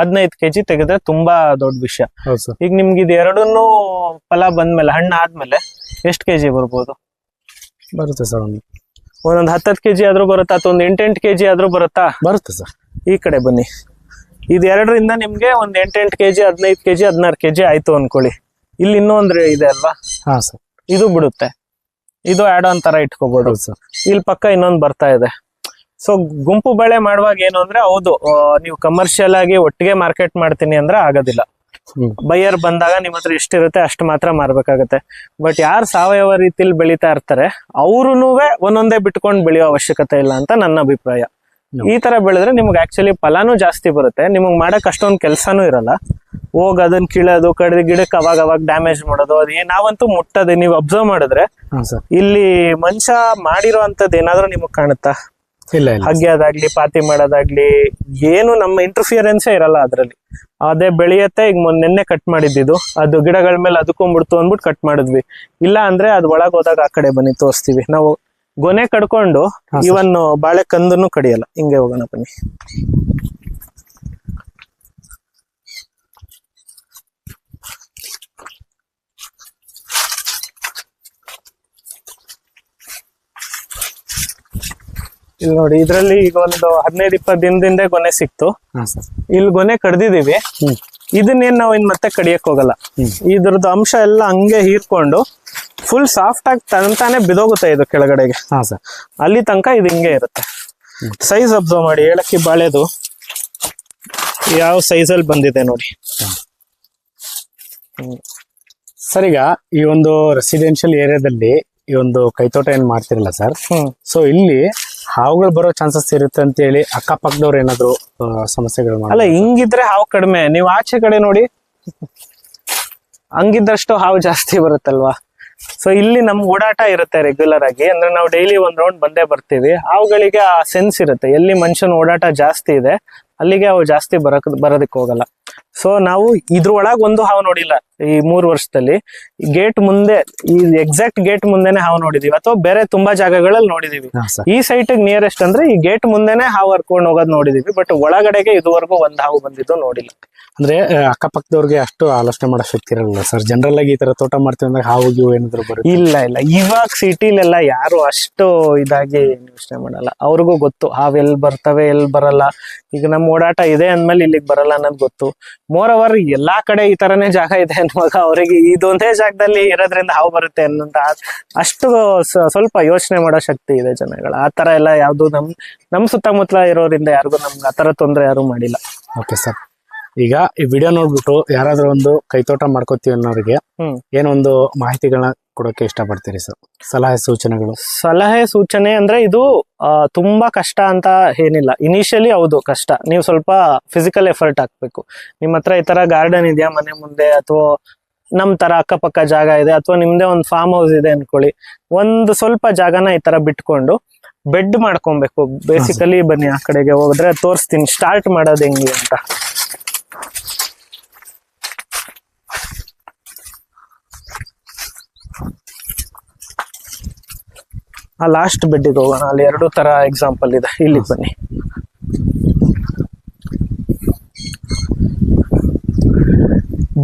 ಹದಿನೈದು ಕೆಜಿ ತೆಗೆದ್ರೆ ತುಂಬಾ ದೊಡ್ಡ ವಿಷಯ. ಹೌದು ಸರ್. ಈಗ ನಿಮ್ಗೆ ಇದು ಎರಡನ್ನೂ ಫಲ ಬಂದ್ಮೇಲೆ ಹಣ್ಣು ಆದ್ಮೇಲೆ ಎಷ್ಟು ಕೆಜಿ ಬರ್ಬೋದು? ಬರುತ್ತೆ ಸರ್ ಒಂದು. ಒಂದೊಂದು ಹತ್ತತ್ತು ಕೆಜಿ ಆದ್ರೂ ಬರುತ್ತಾ ಅಥವಾ ಒಂದು ಎಂಟೆಂಟು ಕೆಜಿ ಆದ್ರೂ ಬರುತ್ತಾ? ಬರುತ್ತೆ ಸರ್. ಈ ಕಡೆ ಬನ್ನಿ. ಇದು ಎರಡರಿಂದ ನಿಮ್ಗೆ ಒಂದ್ ಎಂಟೆಂಟು ಕೆಜಿ ಹದಿನೈದು ಕೆಜಿ ಹದಿನಾರು ಕೆಜಿ ಆಯ್ತು ಅನ್ಕೊಳ್ಳಿ. ಇಲ್ಲಿ ಇನ್ನೊಂದು ಇದೆ ಅಲ್ವಾ? ಹಾ ಸರ್. ಇದು ಬಿಡುತ್ತೆ. ಇದು ಆಡ್ ಆನ್ ತರ ಇಟ್ಕೋಬಹುದು ಸರ್. ಇಲ್ಲಿ ಪಕ್ಕ ಇನ್ನೊಂದು ಬರ್ತಾ ಇದೆ. ಸೊ ಗುಂಪು ಬೆಳೆ ಮಾಡುವಾಗ ಏನು ಅಂದ್ರೆ ಹೌದು ನೀವು ಕಮರ್ಷಿಯಲ್ ಆಗಿ ಒಟ್ಟಿಗೆ ಮಾರ್ಕೆಟ್ ಮಾಡ್ತೀನಿ ಅಂದ್ರೆ ಆಗೋದಿಲ್ಲ. ಬೈಯರ್ ಬಂದಾಗ ನಿಮ್ಮ ಹತ್ರ ಎಷ್ಟಿರುತ್ತೆ ಅಷ್ಟು ಮಾತ್ರ ಮಾರ್ಬೇಕಾಗತ್ತೆ. ಬಟ್ ಯಾರು ಸಾವಯವ ರೀತಿಲಿ ಬೆಳೀತಾ ಇರ್ತಾರೆ ಅವ್ರು ಒಂದೊಂದೇ ಬಿಟ್ಕೊಂಡು ಬೆಳೆಯೋ ಅವಶ್ಯಕತೆ ಇಲ್ಲ ಅಂತ ನನ್ನ ಅಭಿಪ್ರಾಯ. ಈ ತರ ಬೆಳೆದ್ರೆ ನಿಮ್ಗೆ ಆಕ್ಚುಲಿ ಫಲಾನು ಜಾಸ್ತಿ ಬರುತ್ತೆ. ನಿಮಗೆ ಮಾಡಕ್ ಅಷ್ಟೊಂದು ಕೆಲಸನೂ ಇರಲ್ಲ. ಹೋಗ್ ಅದನ್ನ ಕೀಳೋದು ಕಡಿದು ಗಿಡಕ್ಕೆ ಅವಾಗ ಅವಾಗ ಡ್ಯಾಮೇಜ್ ಮಾಡೋದು ಅದು ನಾವಂತೂ ಮುಟ್ಟದೆ ನೀವು ಅಬ್ಸರ್ವ್ ಮಾಡಿದ್ರೆ ಇಲ್ಲಿ ಮನುಷ್ಯ ಮಾಡಿರೋ ಅಂತದ್ ಏನಾದ್ರೂ ನಿಮಗ್ ಕಾಣುತ್ತಾ? ಇಲ್ಲ ಪಾತಿ ಮಾಡೋದಾಗ್ಲಿ ಏನು ನಮ್ಮ ಇಂಟರ್ಫಿಯರೆನ್ಸೇ ಇರಲ್ಲ ಅದ್ರಲ್ಲಿ. ಅದೇ ಬೆಳೆಯತ್ತೆ ಈಗ ಮೊನ್ನೆ ನೆನ್ನೆ ಕಟ್ ಮಾಡಿದ್ದು ಅದು ಗಿಡಗಳ ಮೇಲೆ ಅದಕೊಂಡ್ಬಿಡ್ತು ಅಂದ್ಬಿಟ್ಟು ಕಟ್ ಮಾಡಿದ್ವಿ. ಇಲ್ಲ ಅಂದ್ರೆ ಅದ್ ಒಳಗ್ ಹೋದಾಗ ಆ ಕಡೆ ಬನ್ನಿ ತೋರಿಸ್ತೀವಿ. ನಾವು ಗೊನೆ ಕಡ್ಕೊಂಡು ಇವನ್ ಬಾಳೆ ಕಂದನ್ನು ಕಡಿಯಲ್ಲ. ಹಿಂಗೆ ಹೋಗೋಣ ಬನ್ನಿ. ಇಲ್ಲಿ ನೋಡಿ ಇದ್ರಲ್ಲಿ ಈಗ ಒಂದು ಹದಿನೈದು ಇಪ್ಪತ್ತು ದಿನದಿಂದ ಗೊನೆ ಸಿಕ್ತು. ಇಲ್ಲಿ ಗೊನೆ ಕಡ್ದಿದೀವಿ ಇದನ್ನೇನ್ ನಾವು ಇನ್ ಮತ್ತೆ ಕಡಿಯಕ್ ಹೋಗಲ್ಲ. ಇದ್ರದ್ದು ಅಂಶ ಎಲ್ಲ ಹಂಗೆ ಹೀರ್ಕೊಂಡು ಫುಲ್ ಸಾಫ್ಟ್ ಆಗಿ ತಂತಾನೆ ಬಿದೋಗುತ್ತೆ ಇದು ಕೆಳಗಡೆಗೆ. ಹಾಂ ಸರ್. ಅಲ್ಲಿ ತನಕ ಇದು ಹಿಂಗೆ ಇರುತ್ತೆ. ಸೈಜ್ ಅಬ್ಸರ್ವ್ ಮಾಡಿ ಏಳಕ್ಕಿ ಬಾಳೆದು ಯಾವ ಸೈಜ್ ಅಲ್ಲಿ ಬಂದಿದೆ ನೋಡಿ. ಸರ್ ಈಗ ಈ ಒಂದು ರೆಸಿಡೆನ್ಷಿಯಲ್ ಏರಿಯಾದಲ್ಲಿ ಈ ಒಂದು ಕೈತೋಟ ಏನ್ ಮಾಡ್ತಿರಲ್ಲ ಸರ್? ಸೊ ಇಲ್ಲಿ ಹಾವುಗಳು ಬರೋ ಚಾನ್ಸಸ್ ಇರುತ್ತೆ ಅಂತ ಹೇಳಿ ಅಕ್ಕಪಕ್ಕದವ್ರು ಏನಾದ್ರು ಸಮಸ್ಯೆಗಳು ಅಲ್ಲ ಹಿಂಗಿದ್ರೆ ಹಾವು ಕಡಿಮೆ. ನೀವು ಆಚೆ ಕಡೆ ನೋಡಿ. ಹಂಗಿದ್ದಷ್ಟು ಹಾವು ಜಾಸ್ತಿ ಬರುತ್ತಲ್ವಾ? ಸೊ ಇಲ್ಲಿ ನಮ್ ಓಡಾಟ ಇರುತ್ತೆ ರೆಗ್ಯುಲರ್ ಆಗಿ. ಅಂದ್ರೆ ನಾವು ಡೈಲಿ ಒಂದ್ ರೌಂಡ್ ಬಂದೇ ಬರ್ತೀವಿ. ಹಾವುಗಳಿಗೆ ಆ ಸೆನ್ಸ್ ಇರುತ್ತೆ. ಎಲ್ಲಿ ಮನುಷ್ಯನ ಓಡಾಟ ಜಾಸ್ತಿ ಇದೆ ಅಲ್ಲಿಗೆ ಅವು ಜಾಸ್ತಿ ಬರಕ್ ಬರೋದಕ್ಕೆ ಹೋಗಲ್ಲ. ಸೊ ನಾವು ಇದ್ರೊಳಗ್ ಒಂದು ಹಾವು ನೋಡಿಲ್ಲ. ಈ ಮೂರು ವರ್ಷದಲ್ಲಿ ಗೇಟ್ ಮುಂದೆ ಈ ಎಕ್ಸಾಕ್ಟ್ ಗೇಟ್ ಮುಂದೆನೆ ಹಾವು ನೋಡಿದೀವಿ. ಅಥವಾ ಬೇರೆ ತುಂಬಾ ಜಾಗಗಳಲ್ಲಿ ನೋಡಿದೀವಿ. ಈ ಸೈಟ್ ನಿಯರೆಸ್ಟ್ ಅಂದ್ರೆ ಈ ಗೇಟ್ ಮುಂದೆನೆ ಹಾವು ಹರ್ಕೊಂಡು ಹೋಗೋದು ನೋಡಿದೀವಿ. ಬಟ್ ಒಳಗಡೆಗೆ ಇದುವರೆಗೂ ಒಂದ್ ಹಾವು ಬಂದಿದ್ದು ನೋಡಿಲ್ಲ. ಅಂದ್ರೆ ಅಕ್ಕಪಕ್ಕದವ್ರಿಗೆ ಅಷ್ಟು ಆಲೋಚನೆ ಮಾಡೋ ಶಕ್ತಿ ಇರಲ್ಲ ಸರ್. ಜನರಲ್ ಆಗಿ ಈ ತರ ತೋಟ ಮಾಡ್ತೀವಿ ಅಂದ್ರೆ ಹಾವು ಗಿವು ಏನಾದ್ರು ಬರುತ್ತೆ? ಇಲ್ಲ ಇಲ್ಲ. ಇವಾಗ ಸಿಟಿಲೆಲ್ಲ ಯಾರು ಅಷ್ಟು ಇದಾಗಿ ಯೋಚನೆ ಮಾಡಲ್ಲ. ಅವ್ರಿಗೂ ಗೊತ್ತು. ಹಾವು ಎಲ್ ಬರ್ತವೆ ಎಲ್ ಬರಲ್ಲ. ಈಗ ನಮ್ ಓಡಾಟ ಇದೆ ಅಂದ್ಮೇಲೆ ಇಲ್ಲಿಗೆ ಬರಲ್ಲ ಅನ್ನೋದು ಗೊತ್ತು. ಮೋರ್ ಓವರ್ ಎಲ್ಲಾ ಕಡೆ ಈ ತರನೇ ಜಾಗ ಇದೆ ಅನ್ನುವಾಗ ಅವರಿಗೆ ಇದೊಂದೇ ಜಾಗದಲ್ಲಿ ಇರೋದ್ರಿಂದ ಹಾವು ಬರುತ್ತೆ ಅನ್ನೋಂತ ಅಷ್ಟು ಸ್ವಲ್ಪ ಯೋಚನೆ ಮಾಡೋ ಶಕ್ತಿ ಇದೆ ಜನಗಳ. ಆ ತರ ಎಲ್ಲ ಯಾವ್ದು ನಮ್ ನಮ್ ಸುತ್ತಮುತ್ತಲ ಇರೋದ್ರಿಂದ ಯಾರಿಗೂ ನಮ್ಗೆ ಆ ತರ ತೊಂದರೆ ಯಾರು ಮಾಡಿಲ್ಲ. Okay sir. ಈಗ ಈ ವಿಡಿಯೋ ನೋಡ್ಬಿಟ್ಟು ಯಾರಾದ್ರೂ ಒಂದು ಕೈತೋಟ ಮಾಡ್ಕೋತೀವಿ ಅನ್ನೋರಿಗೆ. ಏನೊಂದು ಮಾಹಿತಿಗಳನ್ನ ಕೊಡೋಕೆ ಇಷ್ಟಪಡ್ತೀರಿ ಸರ್? ಸಲಹೆ ಸೂಚನೆಗಳು? ಸಲಹೆ ಸೂಚನೆ ಅಂದ್ರೆ ಇದು ತುಂಬಾ ಕಷ್ಟ ಅಂತ ಏನಿಲ್ಲ. ಇನಿಷಿಯಲಿ ಹೌದು, ಕಷ್ಟ. ನೀವು ಸ್ವಲ್ಪ ಫಿಸಿಕಲ್ ಎಫರ್ಟ್ ಹಾಕ್ಬೇಕು. ನಿಮ್ಮ ಹತ್ರ ಈ ತರ ಗಾರ್ಡನ್ ಇದೆಯಾ, ಮನೆ ಮುಂದೆ, ಅಥವಾ ನಮ್ ತರ ಅಕ್ಕಪಕ್ಕ ಜಾಗ ಇದೆ, ಅಥವಾ ನಿಮ್ದೇ ಒಂದು ಫಾರ್ಮ್ ಹೌಸ್ ಇದೆ ಅನ್ಕೊಳ್ಳಿ. ಒಂದು ಸ್ವಲ್ಪ ಜಾಗನ ಈ ತರ ಬಿಟ್ಕೊಂಡು ಬೆಡ್ ಮಾಡ್ಕೊಬೇಕು. ಬೇಸಿಕಲಿ ಬನ್ನಿ ಆ ಕಡೆಗೆ ಹೋದ್ರೆ ತೋರಿಸ್ತೀನಿ. ಸ್ಟಾರ್ಟ್ ಮಾಡೋದು ಹೆಂಗೆ ಅಂತ. ಆ ಲಾಸ್ಟ್ ಬೆಡ್ಡಿಗೆ ಹೋಗೋಣ. ಅಲ್ಲಿ ಎರಡು ತರ ಎಕ್ಸಾಂಪಲ್ ಇದೆ. ಇಲ್ಲಿಗೆ ಬನ್ನಿ.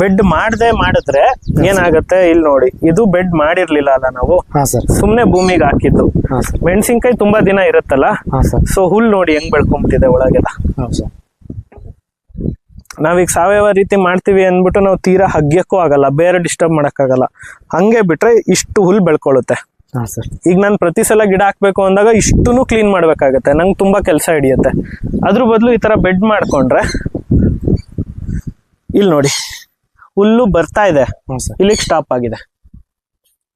ಬೆಡ್ ಮಾಡದೆ ಮಾಡಿದ್ರೆ ಏನಾಗುತ್ತೆ? ಇಲ್ಲಿ ನೋಡಿ. ಇದು ಬೆಡ್ ಮಾಡಿರ್ಲಿಲ್ಲ ಅಲ್ಲ ನಾವು? ಸುಮ್ನೆ ಭೂಮಿಗೆ ಹಾಕಿದ್ದು. ಮೆಣಸಿನ್ಕಾಯಿ ತುಂಬಾ ದಿನ ಇರುತ್ತಲ್ಲ? ಸೊ ಹುಲ್ ನೋಡಿ ಹೆಂಗ್ ಬೆಳ್ಕೊಂಬಿಟ್ಟಿದೆ ಒಳಗೆಲ್ಲ. ನಾವೀಗ ಸಾವಯವ ರೀತಿ ಮಾಡ್ತೀವಿ ಅಂದ್ಬಿಟ್ಟು ನಾವು ತೀರಾ ಹಗ್ಗಕ್ಕೂ ಆಗಲ್ಲ. ಬೇರೆ ಡಿಸ್ಟರ್ಬ್ ಮಾಡಕ್ಕಾಗಲ್ಲ. ಹಂಗೆ ಬಿಟ್ರೆ ಇಷ್ಟು ಹುಲ್ ಬೆಳ್ಕೊಳ್ಳುತ್ತೆ. ಹಾ ಸರ್ ಈಗ ನಾನು ಪ್ರತಿ ಸಲ ಗಿಡ ಹಾಕ್ಬೇಕು ಅಂದಾಗ ಇಷ್ಟು ಕ್ಲೀನ್ ಮಾಡ್ಬೇಕಾಗತ್ತೆ. ನಂಗೆ ತುಂಬಾ ಕೆಲಸ ಹಿಡಿಯುತ್ತೆ. ಅದ್ರ ಬದಲು ಈ ತರ ಬೆಡ್ ಮಾಡ್ಕೊಂಡ್ರೆ ಇಲ್ಲಿ ನೋಡಿ. ಹುಲ್ಲು ಬರ್ತಾ ಇದೆ. ಇಲ್ಲಿಗೆ ಸ್ಟಾಪ್ ಆಗಿದೆ.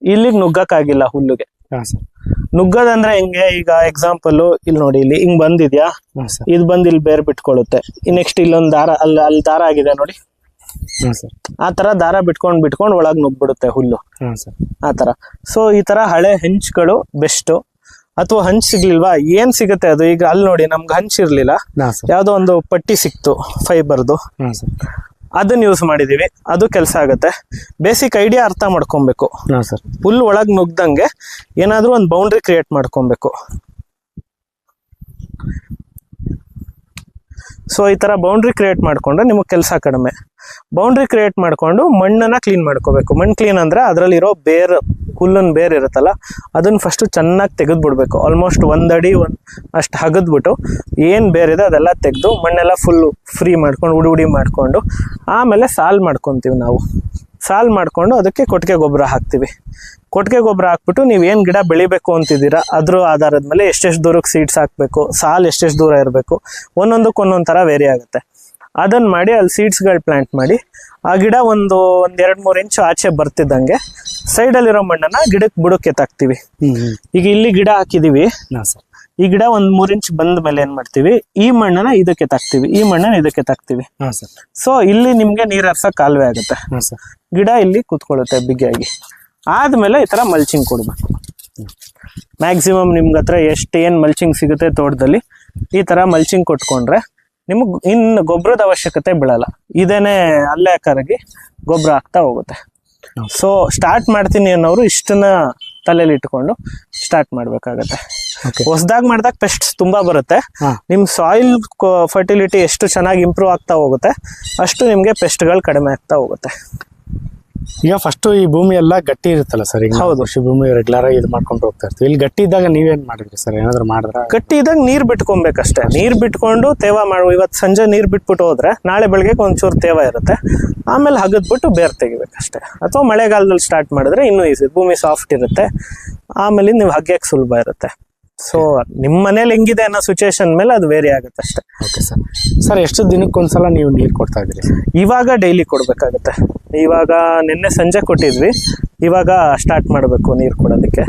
ಇಲ್ಲಿಗೆ ನುಗ್ಗಕ್ಕಾಗಿಲ್ಲ ಹುಲ್ಲುಗೆ. ಹಾಂ ಸರ್ ನುಗ್ಗದಂದ್ರೆ ಹೆಂಗೆ? ಈಗ ಎಕ್ಸಾಂಪಲ್ ಇಲ್ಲಿ ನೋಡಿ ಇಲ್ಲಿ ಹಿಂಗ್ ಬಂದಿದ್ಯಾ? ಇದು ಬಂದು ಇಲ್ಲಿ ಬೇರೆ ಬಿಟ್ಕೊಳ್ಳುತ್ತೆ ನೆಕ್ಸ್ಟ್ ಇಲ್ಲೊಂದು ದಾರ ಅಲ್ಲಿ ಅಲ್ಲಿ ದಾರ ಆಗಿದೆ ನೋಡಿ. ಹಾ ಸರ್. ಆ ತರ ದಾರ ಬಿಟ್ಕೊಂಡ್ ಬಿಟ್ಕೊಂಡ್ ಒಳಗ್ ನುಗ್ಬಿಡುತ್ತೆ ಹುಲ್ಲು. ಸರ್. ಆ ತರ. ಸೊ ಈ ತರ ಹಳೆ ಹೆಂಚ್ಗಳು ಬೆಸ್ಟ್ ಅಥವಾ ಹಂಚ್ ಸಿಗ್ಲಿಲ್ವಾ? ಏನ್ ಸಿಗುತ್ತೆ ಅದು? ಈಗ ಅಲ್ಲಿ ನೋಡಿ ನಮ್ಗೆ ಹಂಚ್ ಇರ್ಲಿಲ್ಲ. ಹಾ ಸರ್. ಯಾವ್ದೋ ಒಂದು ಪಟ್ಟಿ ಸಿಕ್ತು ಫೈಬರ್ದು ಹ್ಮ್ ಸರ್. ಅದನ್ನ ಯೂಸ್ ಮಾಡಿದೀವಿ. ಅದು ಕೆಲಸ ಆಗುತ್ತೆ. ಬೇಸಿಕ್ ಐಡಿಯಾ ಅರ್ಥ ಮಾಡ್ಕೊಬೇಕು. ಹಾ ಸರ್. ಹುಲ್ ಒಳಗ್ ನುಗ್ದಂಗೆ ಏನಾದ್ರೂ ಒಂದು ಬೌಂಡ್ರಿ ಕ್ರಿಯೇಟ್ ಮಾಡ್ಕೊಬೇಕು. ಸೊ ಈ ಥರ ಬೌಂಡ್ರಿ ಕ್ರಿಯೇಟ್ ಮಾಡಿಕೊಂಡು ನಿಮಗೆ ಕೆಲಸ ಕಡಿಮೆ. ಬೌಂಡ್ರಿ ಕ್ರಿಯೇಟ್ ಮಾಡಿಕೊಂಡು ಮಣ್ಣನ್ನು ಕ್ಲೀನ್ ಮಾಡ್ಕೋಬೇಕು. ಮಣ್ಣು ಕ್ಲೀನ್ ಅಂದರೆ ಅದರಲ್ಲಿರೋ ಬೇರ್ ಹುಲ್ಲನ್ನು ಬೇರ್ ಇರುತ್ತಲ್ಲ ಅದನ್ನು ಫಸ್ಟು ಚೆನ್ನಾಗಿ ತೆಗೆದು ಬಿಡಬೇಕು ಆಲ್ಮೋಸ್ಟ್ ಒಂದು ಅಡಿ, ಒಂದು ಅಷ್ಟು ಹಗದ್ಬಿಟ್ಟು ಏನು ಬೇರಿದೆ ಅದೆಲ್ಲ ತೆಗೆದು ಮಣ್ಣೆಲ್ಲ ಫುಲ್ಲು ಫ್ರೀ ಮಾಡ್ಕೊಂಡು, ಉಡಿ ಉಡಿ ಮಾಡಿಕೊಂಡು ಆಮೇಲೆ ಸಾಲ್ ಮಾಡ್ಕೊತೀವಿ ನಾವು. ಸಾಲ್ ಮಾಡಿಕೊಂಡು ಅದಕ್ಕೆ ಕೊಟ್ಟಿಗೆ ಗೊಬ್ಬರ ಹಾಕ್ತಿವಿ. ಕೊಟ್ಟಿಗೆ ಗೊಬ್ಬರ ಹಾಕ್ಬಿಟ್ಟು ನೀವು ಏನು ಗಿಡ ಬೆಳಿಬೇಕು ಅಂತಿದ್ದೀರಾ ಅದ್ರ ಆಧಾರದ ಮೇಲೆ ಎಷ್ಟೆಷ್ಟು ದೂರಕ್ಕೆ ಸೀಡ್ಸ್ ಹಾಕಬೇಕು ಸಾಲ್ ಎಷ್ಟೆಷ್ಟು ದೂರ ಇರಬೇಕು ಒಂದೊಂದಕ್ಕೆ ಒಂದೊಂದು ಥರ ವೇರಿ ಆಗುತ್ತೆ. ಅದನ್ನು ಮಾಡಿ ಅಲ್ಲಿ ಸೀಡ್ಸ್ಗಳು ಪ್ಲಾಂಟ್ ಮಾಡಿ ಆ ಗಿಡ ಒಂದು ಒಂದು ಎರಡು ಮೂರು ಇಂಚು ಆಚೆ ಬರ್ತಿದ್ದಂಗೆ ಸೈಡಲ್ಲಿರೋ ಮಣ್ಣನ್ನ ಗಿಡಕ್ಕೆ ಬುಡಕ್ಕೆ ತಾಕ್ತಿವಿ. ಈಗ ಇಲ್ಲಿ ಗಿಡ ಹಾಕಿದೀವಿ. ಈ ಗಿಡ ಒಂದ್ ಮೂರ್ ಇಂಚ್ ಬಂದ ಮೇಲೆ ಏನ್ ಮಾಡ್ತೀವಿ ಈ ಮಣ್ಣನ್ನ ಇದಕ್ಕೆ ತಾಕ್ತಿವಿ ಈ ಮಣ್ಣನ್ನ ಇದಕ್ಕೆ ತಾಕ್ತಿವಿ. ಸೊ ಇಲ್ಲಿ ನಿಮ್ಗೆ ನೀರ್ ಹರ್ಸಕ್ ಕಾಲುವೆ ಆಗುತ್ತೆ. ಗಿಡ ಇಲ್ಲಿ ಕೂತ್ಕೊಳ್ಳುತ್ತೆ ಬಿಗಿಯಾಗಿ. ಆದ್ಮೇಲೆ ಈ ತರ ಮಲ್ಚಿಂಗ್ ಕೊಡ್ಬೇಕು. ಮ್ಯಾಕ್ಸಿಮಮ್ ನಿಮ್ಗೆ ಹತ್ರ ಎಷ್ಟು ಏನ್ ಮಲ್ಚಿಂಗ್ ಸಿಗುತ್ತೆ ತೋಟದಲ್ಲಿ ಈ ತರ ಮಲ್ಚಿಂಗ್ ಕೊಟ್ಕೊಂಡ್ರೆ ನಿಮಗೆ ಇನ್ನು ಗೊಬ್ಬರದ ಅವಶ್ಯಕತೆ ಬೀಳಲ್ಲ. ಇದೇನೆ ಅಲ್ಲೇ ಕರಗಿ ಗೊಬ್ಬರ ಆಗ್ತಾ ಹೋಗುತ್ತೆ. ಸೊ ಸ್ಟಾರ್ಟ್ ಮಾಡ್ತೀನಿ ಅನ್ನೋರು ಇಷ್ಟನ್ನ ತಲೆಯಲ್ಲಿ ಇಟ್ಕೊಂಡು ಸ್ಟಾರ್ಟ್ ಮಾಡ್ಬೇಕಾಗತ್ತೆ. ಹೊಸದಾಗಿ ಮಾಡಿದಾಗ ಪೆಸ್ಟ್ಸ್ ತುಂಬಾ ಬರುತ್ತೆ. ನಿಮ್ ಸಾಯಿಲ್ ಫರ್ಟಿಲಿಟಿ ಎಷ್ಟು ಚೆನ್ನಾಗಿ ಇಂಪ್ರೂವ್ ಆಗ್ತಾ ಹೋಗುತ್ತೆ ಅಷ್ಟು ನಿಮ್ಗೆ ಪೆಸ್ಟ್ಗಳು ಕಡಿಮೆ ಆಗ್ತಾ ಹೋಗುತ್ತೆ. ಈಗ ಫಸ್ಟ್ ಈ ಭೂಮಿ ಎಲ್ಲ ಗಟ್ಟಿ ಇರುತ್ತಲ್ಲ ಸರ್ ಈಗ ಹೌದು. ಕೃಷಿ ಭೂಮಿ ರೆಗ್ಯುಲರ್ ಆಗಿ ಇದು ಮಾಡ್ಕೊಂಡು ಹೋಗ್ತಾ ಇರ್ತೀವಿ. ಇಲ್ಲಿ ಗಟ್ಟಿ ಇದ್ದಾಗ ನೀವೇನ್ ಮಾಡಿದ್ರಿ ಸರ್ ಏನಾದ್ರು ಮಾಡಿದ್ರ? ಗಟ್ಟಿ ಇದ್ದಾಗ ನೀರ್ ಬಿಟ್ಕೊಬೇಕಷ್ಟೇ. ನೀರ್ ಬಿಟ್ಕೊಂಡು ತೇವ ಮಾಡು ಇವತ್ತು ಸಂಜೆ ನೀರ್ ಬಿಟ್ಬಿಟ್ಟು ಹೋದ್ರೆ ನಾಳೆ ಬೆಳಗ್ಗೆ ಒಂಚೂರು ತೇವ ಇರುತ್ತೆ. ಆಮೇಲೆ ಹಗದ್ಬಿಟ್ಟು ಬೇರ್ ತೆಗಿಬೇಕಷ್ಟೇ. ಅಥವಾ ಮಳೆಗಾಲದಲ್ಲಿ ಸ್ಟಾರ್ಟ್ ಮಾಡಿದ್ರೆ ಇನ್ನೂ ಈಸಿ ಭೂಮಿ ಸಾಫ್ಟ್ ಇರುತ್ತೆ. ಆಮೇಲೆ ನೀವು ಹಗ್ಗಕ್ಕೆ ಸುಲಭ ಇರುತ್ತೆ. ಸೊ ನಿಮ್ಮ ಮನೇಲಿ ಹೆಂಗಿದೆ ಅನ್ನೋ ಸಿಚುಯೇಷನ್ ಮೇಲೆ ಅದು ವೇರಿ ಆಗುತ್ತೆ ಅಷ್ಟೇ. ಓಕೆ ಸರ್ ಸರ್ ಎಷ್ಟು ದಿನಕ್ಕೊಂದ್ಸಲ ನೀವು ನೀರು ಕೊಡ್ತಾ ಇದ್ರಿ ಇವಾಗ ಡೈಲಿ ಕೊಡ್ಬೇಕಾಗತ್ತೆ. ಇವಾಗ ನಿನ್ನೆ ಸಂಜೆ ಕೊಟ್ಟಿದ್ವಿ. ಇವಾಗ ಸ್ಟಾರ್ಟ್ ಮಾಡಬೇಕು ನೀರು ಕೊಡೋದಕ್ಕೆ.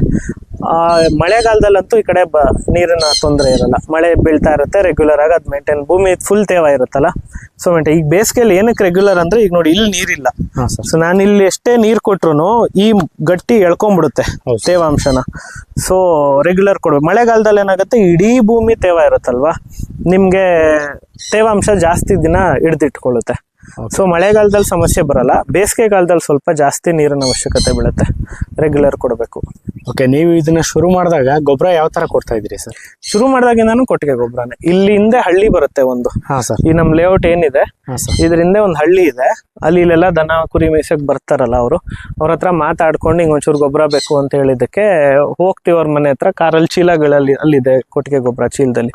ಆ, ಮಳೆಗಾಲದಲ್ಲಂತೂ ಈ ಕಡೆ ಬ ನೀರಿನ ತೊಂದರೆ ಇರಲ್ಲ. ಮಳೆ ಬೀಳ್ತಾ ಇರುತ್ತೆ ರೆಗ್ಯುಲರ್ ಆಗಿ ಅದು ಮೇಂಟೈನ್ ಭೂಮಿ ಫುಲ್ ತೇವ ಇರುತ್ತಲ್ಲ? ಸೊ ಮೆಂಟೆ ಈಗ ಬೇಸಿಗೆಯಲ್ಲಿ ಏನಕ್ಕೆ ರೆಗ್ಯುಲರ್ ಅಂದ್ರೆ ಈಗ ನೋಡಿ ಇಲ್ಲಿ ನೀರಿಲ್ಲ. ಸೊ ನಾನು ಇಲ್ಲಿ ಎಷ್ಟೇ ನೀರು ಕೊಟ್ರು ಈ ಗಟ್ಟಿ ಎಳ್ಕೊಂಡ್ಬಿಡುತ್ತೆ. ತೇವಾಂಶನ. ಸೊ ರೆಗ್ಯುಲರ್ ಕೊಡ್ಬೇಕು. ಮಳೆಗಾಲದಲ್ಲಿ ಏನಾಗುತ್ತೆ? ಇಡೀ ಭೂಮಿ ತೇವ ಇರುತ್ತಲ್ವಾ? ನಿಮಗೆ ತೇವಾಂಶ ಜಾಸ್ತಿ ದಿನ ಹಿಡ್ದಿಟ್ಕೊಳ್ಳುತ್ತೆ. ಸೊ ಮಳೆಗಾಲದಲ್ಲಿ ಸಮಸ್ಯೆ ಬರಲ್ಲ. ಬೇಸಿಗೆಗಾಲದಲ್ಲಿ ಸ್ವಲ್ಪ ಜಾಸ್ತಿ ನೀರಿನ ಅವಶ್ಯಕತೆ ಬೀಳುತ್ತೆ. ರೆಗ್ಯುಲರ್ ಕೊಡಬೇಕು. ಓಕೆ ನೀವು ಇದನ್ನ ಶುರು ಮಾಡಿದಾಗ ಗೊಬ್ಬರ ಯಾವ ತರ ಕೊಡ್ತಾ ಇದ್ರಿ ಸರ್? ಶುರು ಮಾಡಿದಾಗಿಂದಾನು ಕೊಟ್ಟಿಗೆ ಗೊಬ್ಬರನೇ. ಇಲ್ಲಿ ಹಿಂದೆ ಹಳ್ಳಿ ಬರುತ್ತೆ ಒಂದು. ಹಾ ಸರ್. ಈ ನಮ್ಮ ಲೇಔಟ್ ಏನಿದೆ? ಇದರಿಂದ ಒಂದು ಹಳ್ಳಿ ಇದೆ. ಅಲ್ಲಿ ಇಲ್ಲೆಲ್ಲ ದನ ಕುರಿ ಮೇಯ್ಸಕ್ ಬರ್ತಾರಲ್ಲ ಅವರು. ಅವ್ರ ಹತ್ರ ಮಾತಾಡ್ಕೊಂಡು ಹಿಂಗ್ ಒಂಚೂರು ಗೊಬ್ಬರ ಬೇಕು ಅಂತ ಹೇಳಿದಕ್ಕೆ ಹೋಗ್ತೀವಿ ಅವ್ರ ಮನೆ ಹತ್ರ. ಕಾರಲ್ಲಿ ಚೀಲಗಳಲ್ಲಿ ಅಲ್ಲಿದೆ ಕೊಟ್ಟಿಗೆ ಗೊಬ್ಬರ ಚೀಲದಲ್ಲಿ.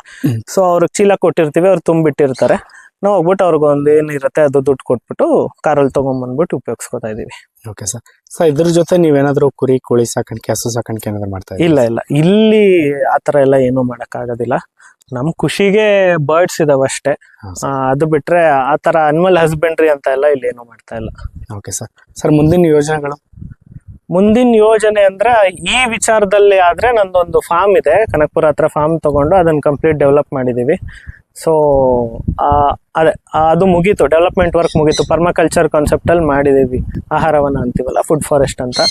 ಸೊ ಅವ್ರಿಗೆ ಚೀಲ ಕೊಟ್ಟಿರ್ತೀವಿ ಅವ್ರು ತುಂಬಿಟ್ಟಿರ್ತಾರೆ. ನಾವು ಹೋಗ್ಬಿಟ್ಟು ಅವ್ರಿಗೆ ಒಂದು ಏನಿರುತ್ತೆ ಅದು ದುಡ್ಡು ಕೊಟ್ಬಿಟ್ಟು ಕಾರಲ್ಲಿ ತಗೊಂಡ್ಬಂದ್ಬಿಟ್ಟು ಉಪಯೋಗಿಸ್ಕೊತಾ ಇದೀವಿ. ಓಕೆ ಸರ್ ಸರ್ ಇದ್ರ ಜೊತೆ ನೀವೇನಾದ್ರೂ ಕುರಿ ಕೋಳಿ ಸಾಕಾಣಿಕೆ ಹಸು ಸಾಕಾಣಿಕೆ ಏನಾದ್ರು ಮಾಡ್ತಾ ಇದ್ದೀರಾ? ಇಲ್ಲ ಇಲ್ಲ. ಇಲ್ಲಿ ಆತರ ಎಲ್ಲ ಏನು ಮಾಡೋಕ್ಕಾಗೋದಿಲ್ಲ. ನಮ್ಮ ನಮ್ ಖುಷಿಗೆ ಬರ್ಡ್ಸ್ ಇದಾವೆ ಅಷ್ಟೇ. ಹಾ ಆ, ಅದು ಬಿಟ್ರೆ ಆತರ ಅನಿಮಲ್ ಹಸ್ಬೆಂಡ್ರಿ ಅಂತ ಎಲ್ಲ ಇಲ್ಲಿ ಏನು ಮಾಡ್ತಾ ಇಲ್ಲ. ಓಕೆ ಸರ್ ಸರ್ ಮುಂದಿನ ಯೋಜನೆಗಳು? ಮುಂದಿನ ಯೋಜನೆ ಅಂದ್ರೆ ಈ ವಿಚಾರದಲ್ಲಿ ಆದ್ರೆ ನಂದೊಂದು ಫಾರ್ಮ್ ಇದೆ. ಕನಕಪುರ ಹತ್ರ ಫಾರ್ಮ್ ತಗೊಂಡು ಅದನ್ನ ಕಂಪ್ಲೀಟ್ ಡೆವಲಪ್ ಮಾಡಿದೀವಿ. ಸೊ ಅದೇ, ಅದು ಮುಗೀತು. ಡೆವಲಪ್ಮೆಂಟ್ ವರ್ಕ್ ಮುಗೀತು. ಪರ್ಮಾಕಲ್ಚರ್ ಕಾನ್ಸೆಪ್ಟ್ ಅಲ್ಲಿ ಮಾಡಿದೀವಿ ಆಹಾರವನ್ನ ಅಂತೀವಲ್ಲ ಫುಡ್ ಫಾರೆಸ್ಟ್ ಅಂತ.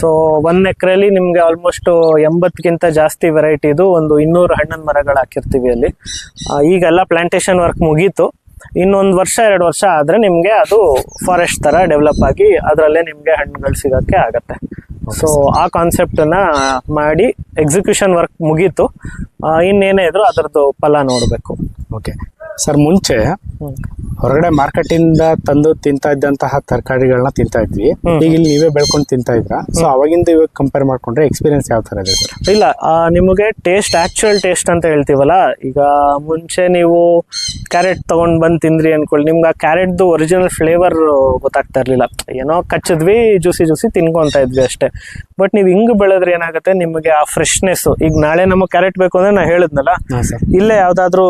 ಸೊ ಒನ್ ಎಕರೆಲಿ ನಿಮಗೆ ಆಲ್ಮೋಸ್ಟ್ ಎಂಬತ್ತಕ್ಕಿಂತ ಜಾಸ್ತಿ ವೆರೈಟಿದು ಒಂದು ಇನ್ನೂರು ಹಣ್ಣಿನ ಮರಗಳು ಹಾಕಿರ್ತೀವಿ ಅಲ್ಲಿ. ಈಗೆಲ್ಲ ಪ್ಲಾಂಟೇಶನ್ ವರ್ಕ್ ಮುಗೀತು. ಇನ್ನೊಂದು ವರ್ಷ ಎರಡು ವರ್ಷ ಆದ್ರೆ ನಿಮಗೆ ಅದು ಫಾರೆಸ್ಟ್ ತರ ಡೆವಲಪ್ ಆಗಿ ಅದರಲ್ಲೇ ನಿಮಗೆ ಹಣ್ಣುಗಳು ಸಿಗಕ್ಕೆ ಆಗತ್ತೆ. ಸೊ ಆ ಕಾನ್ಸೆಪ್ಟ್ನ ಮಾಡಿ ಎಕ್ಸಿಕ್ಯೂಷನ್ ವರ್ಕ್ ಮುಗೀತು. ಇನ್ನೇನೇ ಇದ್ರು ಅದರದ್ದು ಫಲ ನೋಡಬೇಕು. ಓಕೆ ಸರ್ ಮುಂಚೆ ಹೊರಗಡೆ ಮಾರ್ಕೆಟ್ ಇಂದ ತಂದು ತಿಂತಾ ಇದ್ದಂತಹ ತರಕಾರಿಗಳನ್ನ ತಿಂತಾ ಇದ್ವಿ. ಈಗ ಇಲ್ಲಿ ನೀವೇ ಬೆಳ್ಕೊಂಡು ತಿಂತಾ ಇದ್ರ ಸೊ ಅವಾಗಿಂದ ಇವಾಗ ಕಂಪೇರ್ ಮಾಡ್ಕೊಂಡ್ರೆ ಎಕ್ಸ್ಪೀರಿಯನ್ಸ್ ಯಾವ ತರ ಇದೆ ಸರ್? ಇಲ್ಲ ನಿಮಗೆ ಟೇಸ್ಟ್ ಆಕ್ಚುಯಲ್ ಟೇಸ್ಟ್ ಅಂತ ಹೇಳ್ತೀವಲ್ಲ? ಈಗ ಮುಂಚೆ ನೀವು ಕ್ಯಾರೆಟ್ ತಗೊಂಡ್ ಬಂದು ತಿಂದ್ರಿ ಅನ್ಕೊಳ್ಳಿ. ನಿಮ್ಗೆ ಆ ಕ್ಯಾರೆಟ್ದು ಒರಿಜಿನಲ್ ಫ್ಲೇವರ್ ಗೊತ್ತಾಗ್ತಾ ಇರ್ಲಿಲ್ಲ. ಏನೋ ಕಚ್ಚಿದ್ವಿ ಜ್ಯೂಸಿ ಜ್ಯೂಸಿ ತಿನ್ಕೊಂತ ಇದ್ವಿ ಅಷ್ಟೇ. ಬಟ್ ನೀವು ಹಿಂಗ್ ಬೆಳೆದ್ರೆ ಏನಾಗುತ್ತೆ? ನಿಮಗೆ ಆ ಫ್ರೆಶ್ನೆಸ್ ಈಗ ನಾಳೆ ನಮಗೆ ಕ್ಯಾರೆಟ್ ಬೇಕು ಅಂದ್ರೆ ನಾ ಹೇಳಿದ್ನಲ್ಲ. ಇಲ್ಲೇ ಯಾವ್ದಾದ್ರು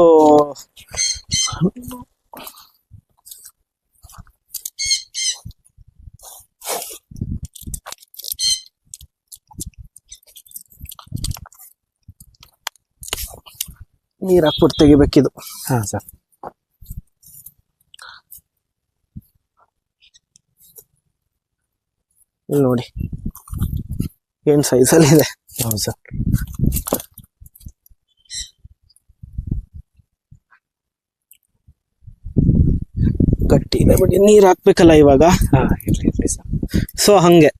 ನೀರ್ ಹಾಕ್ಬಿಟ್ಟು ತೆಗಿಬೇಕಿದು. ಹಾ ಸರ್ ಇಲ್ಲಿ ನೋಡಿ. ಏನ್ ಸೈಜಲ್ಲಿ ಇದೆ? ಹೌದು ಸರ್ ಗಟ್ಟಿ ಇದೆ ಬಟ್ ನೀರ್ ಹಾಕ್ಬೇಕಲ್ಲ ಇವಾಗ? ಹಾಂ ಇರಲಿ ಇರಲಿ ಸರ್ ಸೊ ಹಂಗೆ.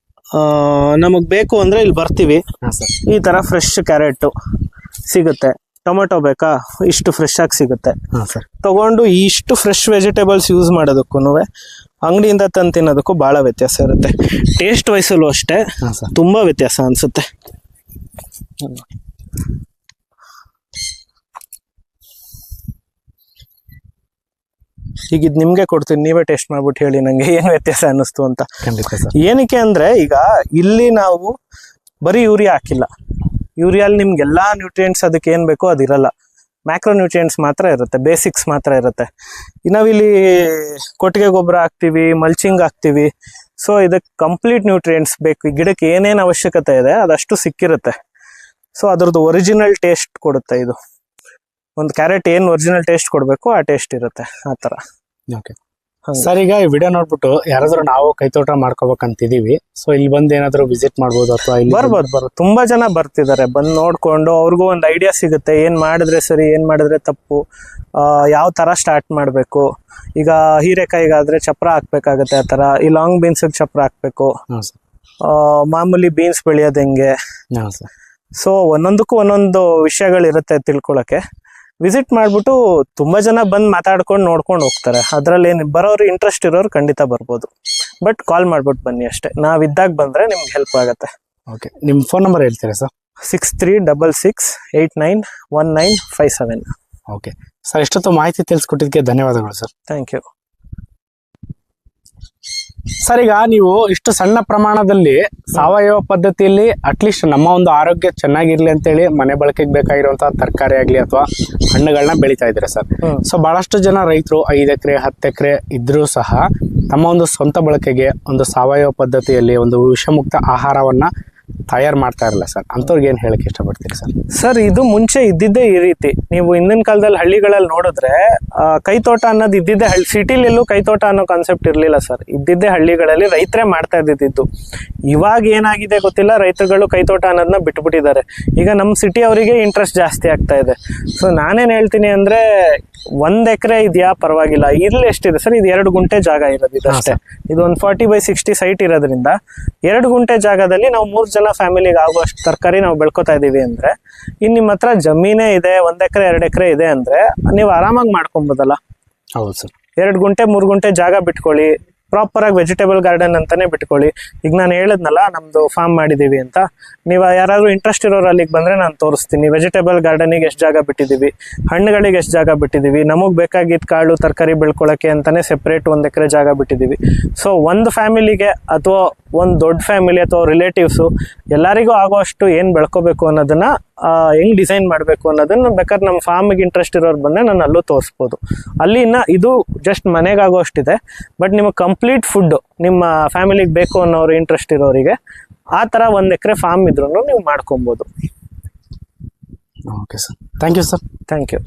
ನಮಗ್ ಬೇಕು ಅಂದ್ರೆ ಇಲ್ಲಿ ಬರ್ತೀವಿ. ಹಾಂ ಸರ್ ಈ ತರ ಫ್ರೆಶ್ ಕ್ಯಾರೆಟ್ ಸಿಗುತ್ತೆ. ಟೊಮೆಟೊ ಬೇಕಾ? ಇಷ್ಟು ಫ್ರೆಶ್ ಆಗಿ ಸಿಗುತ್ತೆ. ಹಾಂ ಸರ್. ತಗೊಂಡು ಇಷ್ಟು ಫ್ರೆಶ್ ವೆಜಿಟೇಬಲ್ಸ್ ಯೂಸ್ ಮಾಡೋದಕ್ಕೂ ಅಂಗಡಿಯಿಂದ ತಂದು ತಿನ್ನೋದಕ್ಕೂ ಭಾಳ ವ್ಯತ್ಯಾಸ ಇರುತ್ತೆ. ಟೇಸ್ಟ್ ವೈಸಲ್ಲೂ ಅಷ್ಟೇ. ಹಾಂ ಸರ್. ತುಂಬಾ ವ್ಯತ್ಯಾಸ ಅನಿಸುತ್ತೆ. ಈಗ ಇದು ನಿಮ್ಗೆ ಕೊಡ್ತೀನಿ ನೀವೇ ಟೇಸ್ಟ್ ಮಾಡ್ಬಿಟ್ಟು ಹೇಳಿ ನನಗೆ ಏನು ವ್ಯತ್ಯಾಸ ಅನ್ನಿಸ್ತು ಅಂತ. ಖಂಡಿತ ಏನಕ್ಕೆ ಅಂದ್ರೆ ಈಗ ಇಲ್ಲಿ ನಾವು ಬರೀ ಯೂರಿಯಾ ಹಾಕಿಲ್ಲ. ಯೂರಿಯಲ್ಲಿ ನಿಮ್ಗೆ ಎಲ್ಲಾ ನ್ಯೂಟ್ರಿಯೆಂಟ್ಸ್ ಅದಕ್ಕೆ ಏನ್ ಬೇಕೋ ಅದಿರಲ್ಲ. ಮ್ಯಾಕ್ರೋ ನ್ಯೂಟ್ರಿಯೆಂಟ್ಸ್ ಮಾತ್ರ ಇರುತ್ತೆ ಬೇಸಿಕ್ಸ್ ಮಾತ್ರ ಇರುತ್ತೆ. ನಾವಿಲ್ಲಿ ಕೊಟ್ಟಿಗೆ ಗೊಬ್ಬರ ಹಾಕ್ತಿವಿ ಮಲ್ಚಿಂಗ್ ಹಾಕ್ತಿವಿ. ಸೊ ಇದಕ್ಕೆ ಕಂಪ್ಲೀಟ್ ನ್ಯೂಟ್ರಿಯೆಂಟ್ಸ್ ಬೇಕು. ಗಿಡಕ್ಕೆ ಏನೇನು ಅವಶ್ಯಕತೆ ಇದೆ, ಅದಷ್ಟು ಸಿಕ್ಕಿರುತ್ತೆ. ಸೊ ಅದ್ರದ್ದು ಒರಿಜಿನಲ್ ಟೇಸ್ಟ್ ಕೊಡುತ್ತೆ ಇದು. ಒಂದು ಕ್ಯಾರೆಟ್ ಏನು ಒರಿಜಿನಲ್ ಟೇಸ್ಟ್ ಕೊಡಬೇಕು ಆ ಟೇಸ್ಟ್ ಇರುತ್ತೆ, ಆ ಥರ ಓಕೆ. ಸರ್ ಈಗ ಈ ವಿಡಿಯೋ ನೋಡ್ಬಿಟ್ಟು ಯಾರಾದ್ರೂ ನಾವು ಕೈತೋಟ ಮಾಡ್ಕೋಬೇಕಂತಿದೀವಿ. ಸೊ ಇಲ್ಲಿ ಬಂದು ಏನಾದ್ರು ವಿಸಿಟ್ ಮಾಡ್ಬೋದು ಅಥವಾ ಇಲ್ಲಿ ಬರ್ಬೋದು ಬರ್ಬೋದು. ತುಂಬಾ ಜನ ಬರ್ತಿದ್ದಾರೆ. ಬಂದು ನೋಡ್ಕೊಂಡು ಅವ್ರಿಗೂ ಒಂದು ಐಡಿಯಾ ಸಿಗುತ್ತೆ. ಏನ್ ಮಾಡಿದ್ರೆ ಸರಿ ಏನ್ ಮಾಡಿದ್ರೆ ತಪ್ಪು ಯಾವ ತರ ಸ್ಟಾರ್ಟ್ ಮಾಡಬೇಕು. ಈಗ ಹೀರೆಕಾಯಿಗಾದ್ರೆ ಚಪ್ರ ಹಾಕ್ಬೇಕಾಗತ್ತೆ ಆ ತರ. ಈ ಲಾಂಗ್ ಬೀನ್ಸ್ ಚಪ್ರ ಹಾಕ್ಬೇಕು. ಮಾಮೂಲಿ ಬೀನ್ಸ್ ಬೆಳೆಯೋದು ಹೆಂಗೆ? ಸೊ ಒಂದೊಂದಕ್ಕೂ ಒಂದೊಂದು ವಿಷಯಗಳಿರುತ್ತೆ ತಿಳ್ಕೊಳಕ್ಕೆ. ವಿಸಿಟ್ ಮಾಡ್ಬಿಟ್ಟು ತುಂಬಾ ಜನ ಬಂದು ಮಾತಾಡ್ಕೊಂಡು ನೋಡ್ಕೊಂಡು ಹೋಗ್ತಾರೆ. ಅದರಲ್ಲಿ ಏನು ಬರೋರು ಇಂಟ್ರೆಸ್ಟ್ ಇರೋರು ಖಂಡಿತ ಬರ್ಬೋದು. ಬಟ್ ಕಾಲ್ ಮಾಡ್ಬಿಟ್ಟು ಬನ್ನಿ ಅಷ್ಟೇ. ನಾವಿದ್ದಾಗ ಬಂದ್ರೆ ನಿಮ್ಗೆ ಹೆಲ್ಪ್ ಆಗುತ್ತೆ. ಓಕೆ ನಿಮ್ಮ ಫೋನ್ ನಂಬರ್ ಹೇಳ್ತೀರಾ sir six three double six eight nine one nine five seven okay sir ಇಷ್ಟೊತ್ತು ಮಾಹಿತಿ ತಿಳಿಸ್ಕೊಟ್ಟಿದ್ದಕ್ಕೆ ಧನ್ಯವಾದಗಳು ಸರ್ ಥ್ಯಾಂಕ್ ಯು ಸರ್ ಈಗ ನೀವು ಇಷ್ಟು ಸಣ್ಣ ಪ್ರಮಾಣದಲ್ಲಿ ಸಾವಯವ ಪದ್ಧತಿಯಲ್ಲಿ ಅಟ್ಲೀಸ್ಟ್ ನಮ್ಮ ಒಂದು ಆರೋಗ್ಯ ಚೆನ್ನಾಗಿರ್ಲಿ ಅಂತೇಳಿ ಮನೆ ಬಳಕೆಗೆ ಬೇಕಾಗಿರುವಂತಹ ತರಕಾರಿ ಆಗ್ಲಿ ಅಥವಾ ಹಣ್ಣುಗಳನ್ನ ಬೆಳಿತಾ ಇದ್ದಾರೆ ಸರ್. ಸೊ ಬಹಳಷ್ಟು ಜನ ರೈತರು ಐದು ಎಕರೆ ಹತ್ತು ಎಕರೆ ಇದ್ರೂ ಸಹ ತಮ್ಮ ಒಂದು ಸ್ವಂತ ಬಳಕೆಗೆ ಒಂದು ಸಾವಯವ ಪದ್ಧತಿಯಲ್ಲಿ ಒಂದು ವಿಷಮುಕ್ತ ಆಹಾರವನ್ನ ತಯಾರು ಮಾಡ್ತಾ ಇರಲ್ಲ ಸರ್. ಅಂಥವ್ರಿಗೆ ಏನು ಹೇಳಕ್ಕೆ ಇಷ್ಟಪಡ್ತೀರಿ ಸರ್? ಸರ್, ಇದು ಮುಂಚೆ ಇದ್ದಿದ್ದೇ ಈ ರೀತಿ. ನೀವು ಹಿಂದಿನ ಕಾಲದಲ್ಲಿ ಹಳ್ಳಿಗಳಲ್ಲಿ ನೋಡಿದ್ರೆ ಕೈತೋಟ ಅನ್ನೋದು ಇದ್ದಿದ್ದೇ ಹಳ್ಳಿ ಸಿಟಿಲೆಲ್ಲೂ ಕೈತೋಟ ಅನ್ನೋ ಕಾನ್ಸೆಪ್ಟ್ ಇರಲಿಲ್ಲ ಸರ್. ಇದ್ದಿದ್ದೇ ಹಳ್ಳಿಗಳಲ್ಲಿ ರೈತರೇ ಮಾಡ್ತಾ ಇದ್ದಿದ್ದು. ಇವಾಗ ಏನಾಗಿದೆ ಗೊತ್ತಿಲ್ಲ, ರೈತರುಗಳು ಕೈತೋಟ ಅನ್ನೋದನ್ನ ಬಿಟ್ಬಿಟ್ಟಿದ್ದಾರೆ. ಈಗ ನಮ್ಮ ಸಿಟಿ ಅವರಿಗೆ ಇಂಟ್ರೆಸ್ಟ್ ಜಾಸ್ತಿ ಆಗ್ತಾ ಇದೆ. ಸೊ ನಾನೇನು ಹೇಳ್ತೀನಿ ಅಂದರೆ ಒಂದ್ ಎಕರೆ ಇದೆಯಾ? ಪರವಾಗಿಲ್ಲ. ಇಲ್ಲಿ ಎಷ್ಟಿದೆ? ಸರ್ ಇದು ಎರಡು ಗುಂಟೆ ಜಾಗ ಇರೋದು ಇದಷ್ಟೇ ಇದು ಒಂದು ಫಾರ್ಟಿ ಬೈ ಸಿಕ್ಸ್ಟಿ ಸೈಟ್ ಇರೋದ್ರಿಂದ ಎರಡು ಗುಂಟೆ ಜಾಗದಲ್ಲಿ ನಾವು ಮೂರು ಜನ ಫ್ಯಾಮಿಲಿಗೆ ಆಗುವಷ್ಟು ತರಕಾರಿ ನಾವು ಬೆಳ್ಕೊತಾ ಇದೀವಿ ಅಂದ್ರೆ ಇನ್ನು ನಿಮ್ಮ ಹತ್ರ ಜಮೀನೇ ಇದೆ ಒಂದ್ ಎಕರೆ ಎರಡು ಎಕರೆ ಇದೆ ಅಂದ್ರೆ ನೀವು ಆರಾಮಾಗಿ ಮಾಡ್ಕೊಬೋದಲ್ಲ. ಹೌದು ಸರ್. ಎರಡು ಗುಂಟೆ ಮೂರು ಗುಂಟೆ ಜಾಗ ಬಿಟ್ಕೊಳ್ಳಿ. ಪ್ರಾಪರ್ ಆಗಿ ವೆಜಿಟೇಬಲ್ ಗಾರ್ಡನ್ ಅಂತಾನೆ ಬಿಟ್ಕೊಳ್ಳಿ. ಈಗ ನಾನು ಹೇಳಿದ್ನಲ್ಲ, ನಮ್ದು ಫಾರ್ಮ್ ಮಾಡಿದೀವಿ ಅಂತ. ನೀವು ಯಾರಾದ್ರೂ ಇಂಟ್ರೆಸ್ಟ್ ಇರೋರು ಅಲ್ಲಿಗೆ ಬಂದ್ರೆ ನಾನು ತೋರಿಸ್ತೀನಿ. ವೆಜಿಟೇಬಲ್ ಗಾರ್ಡನಿಗೆ ಎಷ್ಟು ಜಾಗ ಬಿಟ್ಟಿದೀವಿ? ಹಣ್ಣುಗಳಿಗೆ ಎಷ್ಟು ಜಾಗ ಬಿಟ್ಟಿದೀವಿ? ನಮಗೆ ಬೇಕಾಗಿದ್ದ ಕಾಳು, ತರಕಾರಿ ಬೆಳ್ಕೊಳಕ್ಕೆ ಅಂತಾನೆ ಸೆಪರೇಟ್ ಒಂದು ಎಕರೆ ಜಾಗ ಬಿಟ್ಟಿದೀವಿ. ಸೊ ಒಂದು ಫ್ಯಾಮಿಲಿಗೆ ಅಥವಾ ಒಂದು ದೊಡ್ಡ ಫ್ಯಾಮಿಲಿ ಅಥವಾ ರಿಲೇಟಿವ್ಸು ಎಲ್ಲರಿಗೂ ಆಗೋಷ್ಟು ಏನು ಬೆಳ್ಕೋಬೇಕು ಅನ್ನೋದನ್ನ ಹೆಂಗ್ ಡಿಸೈನ್ ಮಾಡಬೇಕು ಅನ್ನೋದನ್ನ ಬೇಕಾದ್ರೆ ನಮ್ಮ ಫಾರ್ಮಿಗೆ ಇಂಟ್ರೆಸ್ಟ್ ಇರೋರು ಬಂದ್ರೆ ನಾನು ಅಲ್ಲೂ ತೋರಿಸ್ಬೋದು. ಅಲ್ಲಿ ಇನ್ನ ಇದು ಜಸ್ಟ್ ಮನೆಗಾಗೋ ಅಷ್ಟಿದೆ ಬಟ್ ನಿಮಗೆ ಕಂಪ್ಲೀಟ್ ಫುಡ್ ನಿಮ್ಮ ಫ್ಯಾಮಿಲಿಗೆ ಬೇಕು ಅನ್ನೋರು ಇಂಟ್ರೆಸ್ಟ್ ಇರೋರಿಗೆ ಆ ಥರ ಒಂದು ಎಕರೆ ಫಾರ್ಮ್ ಇದ್ರೂ ನೀವು ಮಾಡ್ಕೊಬೋದು. Okay sir thank you sir thank you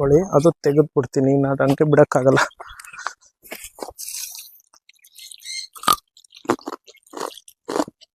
ತಗೊಳ್ಳಿ. ಅದು ತೆಗೆದು ಬಿಡ್ತೀನಿ ನಾನು ಹಂಗೆ ಬಿಡೋಕ್ಕಾಗಲ್ಲ.